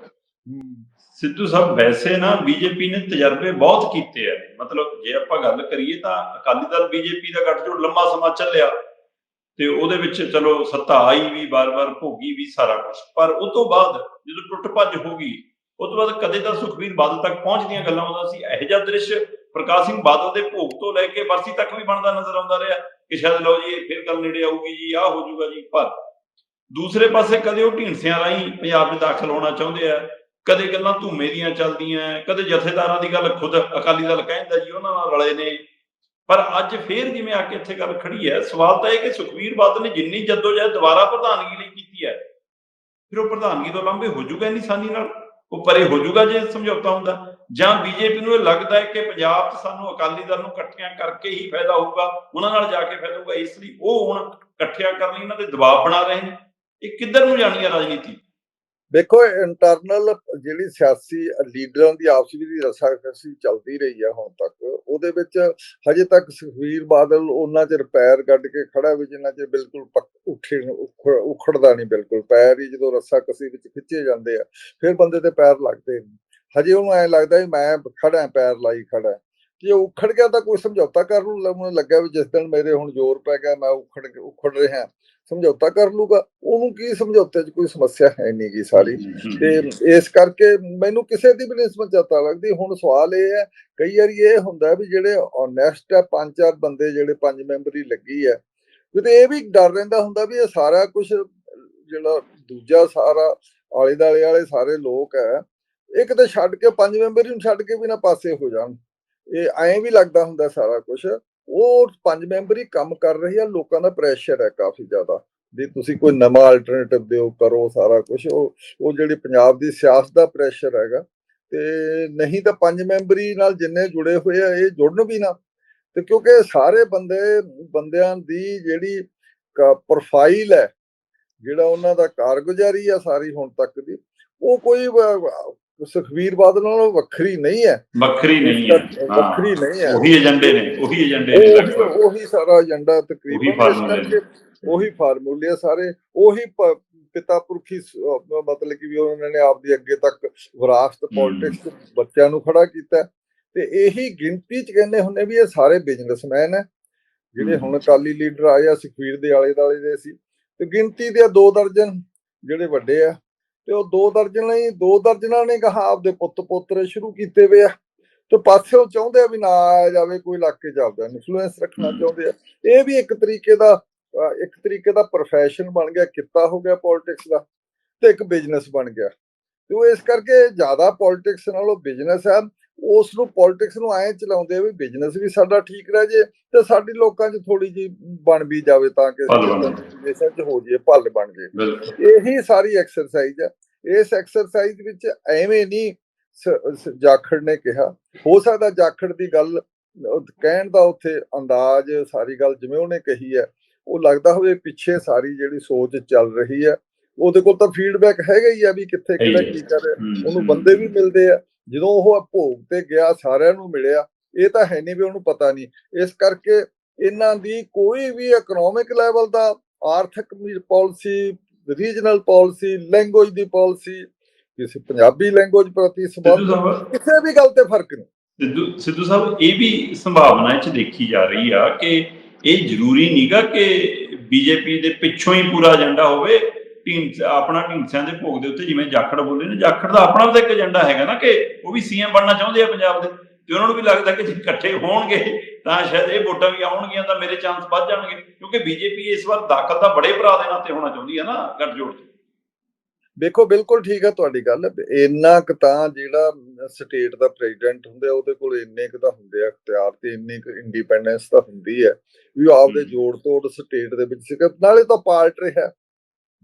ਸਿੱਧੂ ਸਾਹਿਬ ਵੈਸੇ ਨਾ ਬੀਜੇਪੀ ਨੇ ਤਜਰਬੇ ਬਹੁਤ ਕੀਤੇ ਆ। ਮਤਲਬ ਜੇ ਆਪਾਂ ਗੱਲ ਕਰੀਏ ਤਾਂ ਅਕਾਲੀ ਦਲ ਬੀਜੇਪੀ ਦਾ ਗੱਠਜੋੜ ਲੰਮਾ ਸਮਾਂ ਚੱਲਿਆ। ਤੇ ਉਹਦੇ ਵਿੱਚ ਚਲੋ ਸੱਤਾ ਆਈ ਵੀ ਬਾਰ-ਬਾਰ ਭੋਗੀ ਵੀ ਸਾਰਾ ਕੁਝ ਪਰ ਉਸ ਤੋਂ ਬਾਅਦ ਜਦੋਂ ਟੁੱਟ ਭੱਜ ਹੋ ਗਈ ਉਸ ਤੋਂ ਬਾਅਦ ਕਦੇ ਤਾਂ ਸੁਖਬੀਰ ਬਾਦਲ ਤੱਕ ਪਹੁੰਚਦੀਆਂ ਗੱਲਾਂ ਆਉਂਦਾ ਸੀ। ਇਹੋ ਜਿਹਾ ਦ੍ਰਿਸ਼ ਪ੍ਰਕਾਸ਼ ਸਿੰਘ ਬਾਦਲ ਦੇ ਭੋਗ ਤੋਂ ਲੈ ਕੇ ਬਰਸੀ ਤੱਕ ਵੀ ਬਣਦਾ ਨਜ਼ਰ ਆਉਂਦਾ ਰਿਹਾ ਕਿ ਸ਼ਾਇਦ ਲਓ ਜੀ, ਇਹ ਫਿਰ ਗੱਲ ਨੇੜੇ ਆਊਗੀ ਜੀ, ਆਹ ਹੋ ਜਾਊਗਾ ਜੀ, ਪਰ ਦੂਸਰੇ ਪਾਸੇ ਕਦੇ ਉਹ ਢੀਂਡਸਿਆਂ ਰਾਹੀਂ ਪੰਜਾਬ 'ਚ ਦਾਖਲ ਹੋਣਾ ਚਾਹੁੰਦੇ ਆ, ਕਦੇ ਗੱਲਾਂ ਧੂਮੇ ਦੀਆਂ ਚੱਲਦੀਆਂ, ਕਦੇ ਜਥੇਦਾਰਾਂ ਦੀ ਗੱਲ ਖੁਦ ਅਕਾਲੀ ਦਲ ਕਹਿੰਦਾ ਜੀ, ਉਹਨਾਂ ਨਾਲ ਰਲੇ ਨੇ। ਪਰ ਅੱਜ ਫੇਰ ਜਿਵੇਂ ਆ ਕੇ ਇੱਥੇ ਗੱਲ ਖੜੀ ਹੈ, ਸਵਾਲ ਤਾਂ ਇਹ ਕਿ ਸੁਖਵੀਰ ਬਾਦਲ ਨੇ ਜਿੰਨੀ ਜਦੋਜਹਿਦ ਦੁਬਾਰਾ ਪ੍ਰਧਾਨਗੀ ਲਈ ਕੀਤੀ ਹੈ, ਫਿਰ ਉਹ ਪ੍ਰਧਾਨਗੀ ਤੋਂ ਲੰਬੇ ਹੋ ਜਾਊਗਾ ਨਿਸ਼ਾਨੀ ਨਾਲ? ਉਹ ਪਰੇ ਹੋ ਜਾਊਗਾ ਜੇ ਸਮਝੌਤਾ ਹੁੰਦਾ। ਜਾਂ ਬੀਜੇਪੀ ਨੂੰ ਇਹ ਲੱਗਦਾ ਹੈ ਕਿ ਪੰਜਾਬ 'ਚ ਸਾਨੂੰ ਅਕਾਲੀ ਦਲ ਨੂੰ ਇਕੱਠਿਆਂ ਕਰਕੇ ਹੀ ਫਾਇਦਾ ਹੋਊਗਾ, ਉਹਨਾਂ ਨਾਲ ਜਾ ਕੇ ਫਾਇਦਾ ਹੋਊਗਾ, ਇਸ ਲਈ ਉਹ ਹੁਣ ਇਕੱਠਿਆਂ ਕਰਨ ਲਈ ਇਹਨਾਂ ਦੇ ਦਬਾਅ ਬਣਾ ਰਹੇ ਨੇ। ਇਹ ਕਿੱਧਰ ਨੂੰ ਜਾਣੀ ਹੈ ਰਾਜਨੀਤੀ? ਦੇਖੋ ਇੰਟਰਨਲ ਜਿਹੜੀ ਸਿਆਸੀ ਲੀਡਰਾਂ ਦੀ ਆਪਸ ਵਿੱਚ ਰਸਾਕਸੀ ਚੱਲਦੀ ਰਹੀ ਹੈ ਹੁਣ ਤੱਕ, ਉਹਦੇ ਵਿੱਚ ਹਜੇ ਤੱਕ ਸੁਖਵੀਰ ਬਾਦਲ ਉਹਨਾਂ ਚਿਰ ਪੈਰ ਕੱਢ ਕੇ ਖੜਾ ਵੀ ਜਿੰਨਾ 'ਚ ਬਿਲਕੁਲ ਪੱਕ- ਉੱਠੇ ਉਖ- ਉਖੜਦਾ ਨਹੀਂ ਬਿਲਕੁਲ, ਪੈਰ ਹੀ ਜਦੋਂ ਰਸਾਕਸੀ ਵਿੱਚ ਖਿੱਚੇ ਜਾਂਦੇ ਆ, ਫਿਰ ਬੰਦੇ ਤੇ ਪੈਰ ਲੱਗਦੇ ਨੇ। ਹਜੇ ਉਹਨੂੰ ਐ ਲੱਗਦਾ ਵੀ ਮੈਂ ਖੜਾ ਪੈਰ ਲਾਈ ਖੜਾ ਜੇ ਉਖੜ ਗਿਆ ਤਾਂ ਕੋਈ ਸਮਝੌਤਾ ਕਰ ਲੂ, ਮੈਨੂੰ ਲੱਗਿਆ ਵੀ ਜਿਸ ਦਿਨ ਮੇਰੇ ਹੁਣ ਜ਼ੋਰ ਪੈ ਗਿਆ, ਮੈਂ ਉਖੜ ਉਖੜ ਰਿਹਾ। ਸਮਝੌਤਾ ਕਰ ਲੂਗਾ ਉਹਨੂੰ ਕੀ ਸਮਝੌਤੇ 'ਚ ਕੋਈ ਸਮੱਸਿਆ ਹੈ ਨਹੀਂ ਗੀ ਸਾਰੀ ਤੇ ਇਸ ਕਰਕੇ ਮੈਨੂੰ ਕਿਸੇ ਦੀ ਵੀ ਨਹੀਂ ਸਮਝੌਤਾ ਲੱਗਦੀ। ਹੁਣ ਸਵਾਲ ਇਹ ਹੈ ਕਈ ਵਾਰੀ ਇਹ ਹੁੰਦਾ ਵੀ ਜਿਹੜੇ ਓਨੈਸਟ ਹੈ ਪੰਜ ਚਾਰ ਬੰਦੇ ਜਿਹੜੇ ਪੰਜ ਮੈਂਬਰੀ ਲੱਗੀ ਹੈ ਕਿਤੇ ਇਹ ਵੀ ਡਰ ਰਹਿੰਦਾ ਹੁੰਦਾ ਵੀ ਇਹ ਸਾਰਾ ਕੁਝ ਜਿਹੜਾ ਦੂਜਾ ਸਾਰਾ ਆਲੇ ਦਾਲੇ ਵਾਲੇ ਸਾਰੇ ਲੋਕ ਹੈ ਇਹ ਕਿਤੇ ਛੱਡ ਕੇ ਪੰਜ ਮੈਂਬਰੀ ਨੂੰ ਛੱਡ ਕੇ ਵੀ ਨਾ ਪਾਸੇ ਹੋ ਜਾਣ। ਇਹ ਐਂ ਵੀ ਲੱਗਦਾ ਹੁੰਦਾ ਸਾਰਾ ਕੁਝ ਉਹ ਪੰਜ ਮੈਂਬਰੀ ਕੰਮ ਕਰ ਰਹੀ ਆ, ਲੋਕਾਂ ਦਾ ਪ੍ਰੈਸ਼ਰ ਹੈ ਕਾਫੀ ਜ਼ਿਆਦਾ। ਵੀ ਤੁਸੀਂ ਕੋਈ ਨਵਾਂ ਆਲਟਰਨੇਟਿਵ ਦਿਓ, ਕਰੋ ਸਾਰਾ ਕੁਝ ਉਹ ਉਹ ਜਿਹੜੀ ਪੰਜਾਬ ਦੀ ਸਿਆਸਤ ਦਾ ਪ੍ਰੈਸ਼ਰ ਹੈਗਾ। ਤੇ ਨਹੀਂ ਤਾਂ ਪੰਜ ਮੈਂਬਰੀ ਨਾਲ ਜਿੰਨੇ ਜੁੜੇ ਹੋਏ ਆ, ਇਹ ਜੁੜਨ ਵੀ ਨਾ। ਤੇ ਕਿਉਂਕਿ ਸਾਰੇ ਬੰਦੇ, ਬੰਦਿਆਂ ਦੀ ਜਿਹੜੀ ਪ੍ਰੋਫਾਈਲ ਹੈ, ਜਿਹੜਾ ਉਹਨਾਂ ਦਾ ਕਾਰਗੁਜ਼ਾਰੀ ਆ ਸਾਰੀ ਹੁਣ ਤੱਕ ਦੀ, ਉਹ ਕੋਈ ਸੁਖਵੀਰ ਬਾਦਲ ਨਾਲੋਂ ਵੱਖਰੀ ਨਹੀਂ ਹੈ। ਵੱਖਰੀ ਨਹੀਂ ਹੈ। ਵੱਖਰੀ ਨਹੀਂ ਹੈ। ਉਹੀ ਏਜੰਡੇ ਨੇ ਉਹੀ ਏਜੰਡੇ ਨੇ। ਉਹੀ ਲਗਭਗ ਉਹੀ ਸਾਰਾ ਏਜੰਡਾ ਤਕਰੀਬਨ ਉਹੀ ਫਾਰਮੂਲੇ ਸਾਰੇ। ਉਹੀ ਪਿਤਾ ਪੁਰਖੀ ਮਤਲਬ ਕਿ ਵੀ ਉਹਨਾਂ ਨੇ ਆਪਦੀ ਅੱਗੇ ਤੱਕ ਵਿਰਾਸਤ ਪੋਲਿਟਿਕਸ ਬੱਚਿਆਂ ਨੂੰ ਖੜਾ ਕੀਤਾ। ਤੇ ਇਹੀ ਗਿਣਤੀ ਚ ਕਹਿੰਦੇ ਹੁੰਦੇ ਵੀ ਇਹ ਸਾਰੇ ਬਿਜ਼ਨਸਮੈਨ ਹੈ। ਜਿਹੜੇ। ਹੁਣ ਅਕਾਲੀ ਲੀਡਰ ਆਏ ਆ ਸੁਖਵੀਰ ਦੇ ਆਲੇ ਦਾਲੇ ਦੇ ਸੀ। ਤੇ ਗਿਣਤੀ ਦੇ ਦੋ ਦਰਜਨ ਜਿਹੜੇ ਵੱਡੇ ਆ। ਤੇ ਉਹ ਦੋ ਦਰਜਨ ਹੀ ਦੋ ਦਰਜਨਾਂ ਨੇ ਕਹਾ ਆਪਦੇ ਪੁੱਤ ਪੋਤਰੇ ਸ਼ੁਰੂ ਕੀਤੇ ਵੇ ਆ। ਤੇ ਪਾਸਿਓਂ ਚਾਹੁੰਦੇ ਆ ਵੀ ਨਾ ਆ ਜਾਵੇ ਕੋਈ ਇਲਾਕੇ ਚੱਲਦਾ ਇਨਫਲੂਐਂਸ ਰੱਖਣਾ। ਚਾਹੁੰਦੇ ਆ। ਇਹ ਵੀ ਇੱਕ ਤਰੀਕੇ ਦਾ ਇੱਕ ਤਰੀਕੇ ਦਾ profession ਬਣ ਗਿਆ ਕਿੱਤਾ ਹੋ ਗਿਆ ਪੋਲਿਟਿਕਸ ਦਾ ਤੇ ਇੱਕ ਬਿਜ਼ਨਸ ਬਣ ਗਿਆ। ਤੇ ਉਹ ਇਸ ਕਰਕੇ ਜ਼ਿਆਦਾ ਪੋਲਿਟਿਕਸ ਨਾਲੋਂ ਬਿਜ਼ਨਸ ਹੈ। ਉਸ ਨੂੰ ਪੋਲਿਟਿਕਸ ਨੂੰ ਐਂ ਚਲਾਉਂਦੇ ਆ ਵੀ ਬਿਜ਼ਨਸ ਵੀ ਸਾਡਾ ਠੀਕ ਰਹਿ ਜੇ ਤੇ ਸਾਡੀ ਲੋਕਾਂ 'ਚ ਥੋੜੀ ਜੀ ਬਣ ਵੀ ਜਾਵੇ ਤਾਂ ਕਿ ਨੇਸ਼ਨ 'ਚ ਹੋ ਜੇ ਭਲ ਬਣ ਜੇ ਇਹੀ ਸਾਰੀ ਐਕਸਰਸਾਈਜ਼ ਹੈ ਇਸ ਐਕਸਰਸਾਈਜ਼ ਵਿੱਚ ਐਵੇਂ ਨਹੀਂ ਜਾਖੜ ਨੇ ਕਿਹਾ। ਹੋ ਸਕਦਾ ਜਾਖੜ ਦੀ ਗੱਲ ਕਹਿਣ ਦਾ ਉੱਥੇ ਅੰਦਾਜ਼ ਸਾਰੀ ਗੱਲ ਜਿਵੇਂ ਉਹਨੇ ਕਹੀ ਹੈ ਉਹ ਲੱਗਦਾ ਹੋਵੇ ਪਿੱਛੇ ਸਾਰੀ ਜਿਹੜੀ ਸੋਚ ਚੱਲ ਰਹੀ ਹੈ ਉਹਦੇ ਕੋਲ ਤਾਂ ਫੀਡਬੈਕ ਹੈਗਾ ਹੀ ਆ ਵੀ ਕਿੱਥੇ ਕਿਹੜਾ ਕੀ ਕਰ ਰਿਹਾ। ਉਹਨੂੰ। ਬੰਦੇ ਵੀ ਮਿਲਦੇ ਆ। ਜਦੋਂ ਉਹ ਭੋਗ ਤੇ ਗਿਆ ਸਾਰਿਆਂ ਨੂੰ ਮਿਲਿਆ ਇਹ ਤਾਂ ਹੈ ਨਹੀਂ ਵੀ ਉਹਨੂੰ ਪਤਾ ਨਹੀਂ। ਇਸ ਕਰਕੇ ਇਹਨਾਂ ਦੀ ਕੋਈ ਵੀ ਇਕਨੋਮਿਕ ਲੈਵਲ ਦਾ ਆਰਥਿਕ ਪਾਲਿਸੀ ਰੀਜਨਲ ਪਾਲਿਸੀ ਲੈਂਗੁਏਜ ਦੀ ਪਾਲਿਸੀ ਕਿਸੇ ਪੰਜਾਬੀ ਲੈਂਗੁਏਜ ਪ੍ਰਤੀ ਸੰਬੰਧ ਕਿਸੇ ਵੀ ਗੱਲ ਤੇ ਫ਼ਰਕ ਨਹੀਂ। ਸਿੱਧੂ ਸਿੱਧੂ ਸਾਹਿਬ ਇਹ ਵੀ ਸੰਭਾਵਨਾ ਇਹ ਚ ਦੇਖੀ ਜਾ ਰਹੀ ਆ ਕਿ ਇਹ ਜ਼ਰੂਰੀ ਨਹੀਂਗਾ ਕਿ ਬੀਜੇਪੀ ਦੇ ਪਿੱਛੋਂ ਹੀ ਪੂਰਾ ਏਜੰਡਾ ਹੋਵੇ ਢੀਂਡ ਆਪਣਾ ਢੀਂਡਸਿਆਂ ਦੇ ਭੋਗ ਦੇ ਉੱਤੇ ਜਿਵੇਂ ਜਾਖੜ ਬੋਲੇ ਨੇ ਜਾਖੜ ਦਾ ਆਪਣਾ ਵੀ ਤਾਂ ਇੱਕ ਏਜੰਡਾ ਹੈਗਾ ਨਾ ਕਿ ਉਹ ਵੀ ਸੀਐਮ ਬਣਨਾ ਚਾਹੁੰਦੇ ਆ ਪੰਜਾਬ ਦੇ। ਤੇ ਉਹਨਾਂ ਨੂੰ ਵੀ ਲੱਗਦਾ ਕਿ ਜੇ ਇਕੱਠੇ ਹੋਣਗੇ ਤਾਂ ਸ਼ਾਇਦ ਇਹ ਵੋਟਾਂ ਵੀ ਆਉਣਗੀਆਂ ਤਾਂ ਮੇਰੇ ਚਾਂਸ ਵੱਧ ਜਾਣਗੇ। ਕਿਉਂਕਿ ਬੀਜੇਪੀ ਇਸ ਵਾਰ ਦਾਖਲ ਤਾਂ ਬੜੇ ਭਰਾ ਦੇ ਨਾਤੇ ਹੋਣਾ ਚਾਹੁੰਦੀ ਹੈ ਨਾ ਗੱਠਜੋੜ ਚ। ਦੇਖੋ ਬਿਲਕੁਲ ਠੀਕ ਹੈ ਤੁਹਾਡੀ ਗੱਲ। ਇੰਨਾ ਕੁ ਤਾਂ ਜਿਹੜਾ ਸਟੇਟ ਦਾ ਪ੍ਰੈਜ਼ੀਡੈਂਟ ਹੁੰਦਾ ਉਹਦੇ ਕੋਲ ਇੰਨੇ ਕੁ ਤਾਂ ਹੁੰਦੇ ਆ ਇਖਤਿਆਰ ਤੇ ਇੰਨੀ ਕੁ ਇੰਡੀਪੈਂਡੈਂਸ ਤਾਂ ਹੁੰਦੀ ਹੈ ਵੀ ਆਪਦੇ ਹਮ। ਜੋੜ ਤੋੜ ਸਟੇਟ ਦੇ ਵਿੱਚ ਨਾਲੇ ਤਾਂ ਪਾਰਟ ਰਿਹਾ।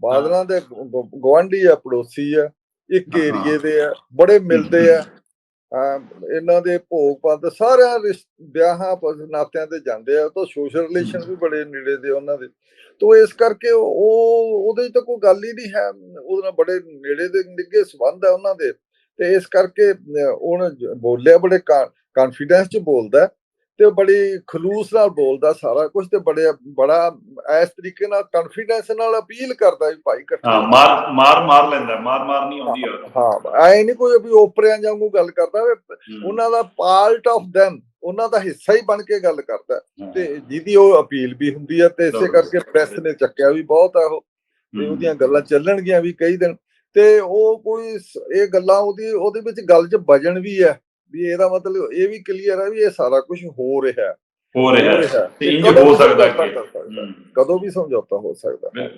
ਬਾਦਲਾਂ ਦੇ ਗਵਾਂਢੀ ਆ ਪੜੋਸੀ ਆ ਇੱਕ। ਏਰੀਏ ਦੇ ਆ ਬੜੇ ਮਿਲਦੇ ਆ। ਇਹਨਾਂ ਦੇ ਭੋਗ ਪੰਦ ਸਾਰਿਆਂ ਵਿਆਹਾਂ ਨਾਤਿਆਂ ਤੇ ਜਾਂਦੇ ਆ ਤਾਂ ਸੋਸ਼ਲ ਰਿਲੇਸ਼ਨ ਵੀ ਬੜੇ ਨੇੜੇ ਦੇ ਉਹਨਾਂ ਦੇ। ਤੋ ਇਸ ਕਰਕੇ ਉਹ ਉਹਦੇ ਤਾਂ ਕੋਈ ਗੱਲ ਹੀ ਨਹੀਂ ਹੈ ਉਹਦੇ ਨਾਲ ਬੜੇ ਨੇੜੇ ਦੇ ਨਿੱਘੇ ਸੰਬੰਧ ਹੈ ਉਹਨਾਂ ਦੇ। ਤੇ ਇਸ ਕਰਕੇ ਉਹਨੇ ਬੋਲਿਆ ਬੜੇ ਕੌਨਫੀਡੈਂਸ 'ਚ ਬੋਲਦਾ। ਤੇ ਬੜੀ ਖਲੂਸ ਨਾਲ ਬੋਲਦਾ ਸਾਰਾ ਕੁਝ ਤੇ ਬੜੇ ਬੜਾ ਇਸ ਤਰੀਕੇ ਨਾਲ ਕੌਨਫੀਡੈਂਸ ਨਾਲ ਅਪੀਲ ਕਰਦਾ ਵੀ ਭਾਈ ਇਕੱਠੇ ਹਾਂ ਮਾਰ ਮਾਰ ਮਾਰ ਲੈਂਦਾ ਮਾਰ ਮਾਰ ਨਹੀਂ ਆਉਂਦੀ ਹਾਂ ਐ ਨਹੀਂ ਕੋਈ ਵੀ ਓਪਰਿਆਂ ਵਾਂਗੂ ਗੱਲ ਕਰਦਾ ਉਹਨਾਂ ਦਾ ਪਾਰਟ ਆਫ them ਉਹਨਾਂ ਦਾ ਹਿੱਸਾ ਹੀ ਬਣ ਕੇ ਗੱਲ ਕਰਦਾ। ਤੇ ਜਿਹਦੀ ਉਹ ਅਪੀਲ ਵੀ ਹੁੰਦੀ ਹੈ ਤੇ ਇਸੇ। ਕਰਕੇ ਪ੍ਰੈਸ ਨੇ ਚੱਕਿਆ ਵੀ ਬਹੁਤ ਆ ਉਹ। ਤੇ ਉਹਦੀਆਂ ਗੱਲਾਂ ਚੱਲਣਗੀਆਂ ਵੀ ਕਈ ਦਿਨ। ਤੇ ਉਹ ਕੋਈ ਇਹ ਗੱਲਾਂ ਉਹਦੀ ਉਹਦੇ ਵਿੱਚ ਗੱਲ 'ਚ ਵਜਣ ਵੀ ਹੈ ਵੀ ਇਹਦਾ ਮਤਲਬ ਇਹ ਵੀ ਕਲੀਅਰ ਹੈ ਵੀ ਇਹ ਸਾਰਾ ਕੁਝ ਹੋ ਰਿਹਾ। ਹੈ ਹੋ ਰਿਹਾ। ਤੇ ਕਦੋਂ ਹੋ ਸਕਦਾ ਕਿ-। ਕਦੋਂ ਵੀ ਸਮਝੌਤਾ ਹੋ ਸਕਦਾ।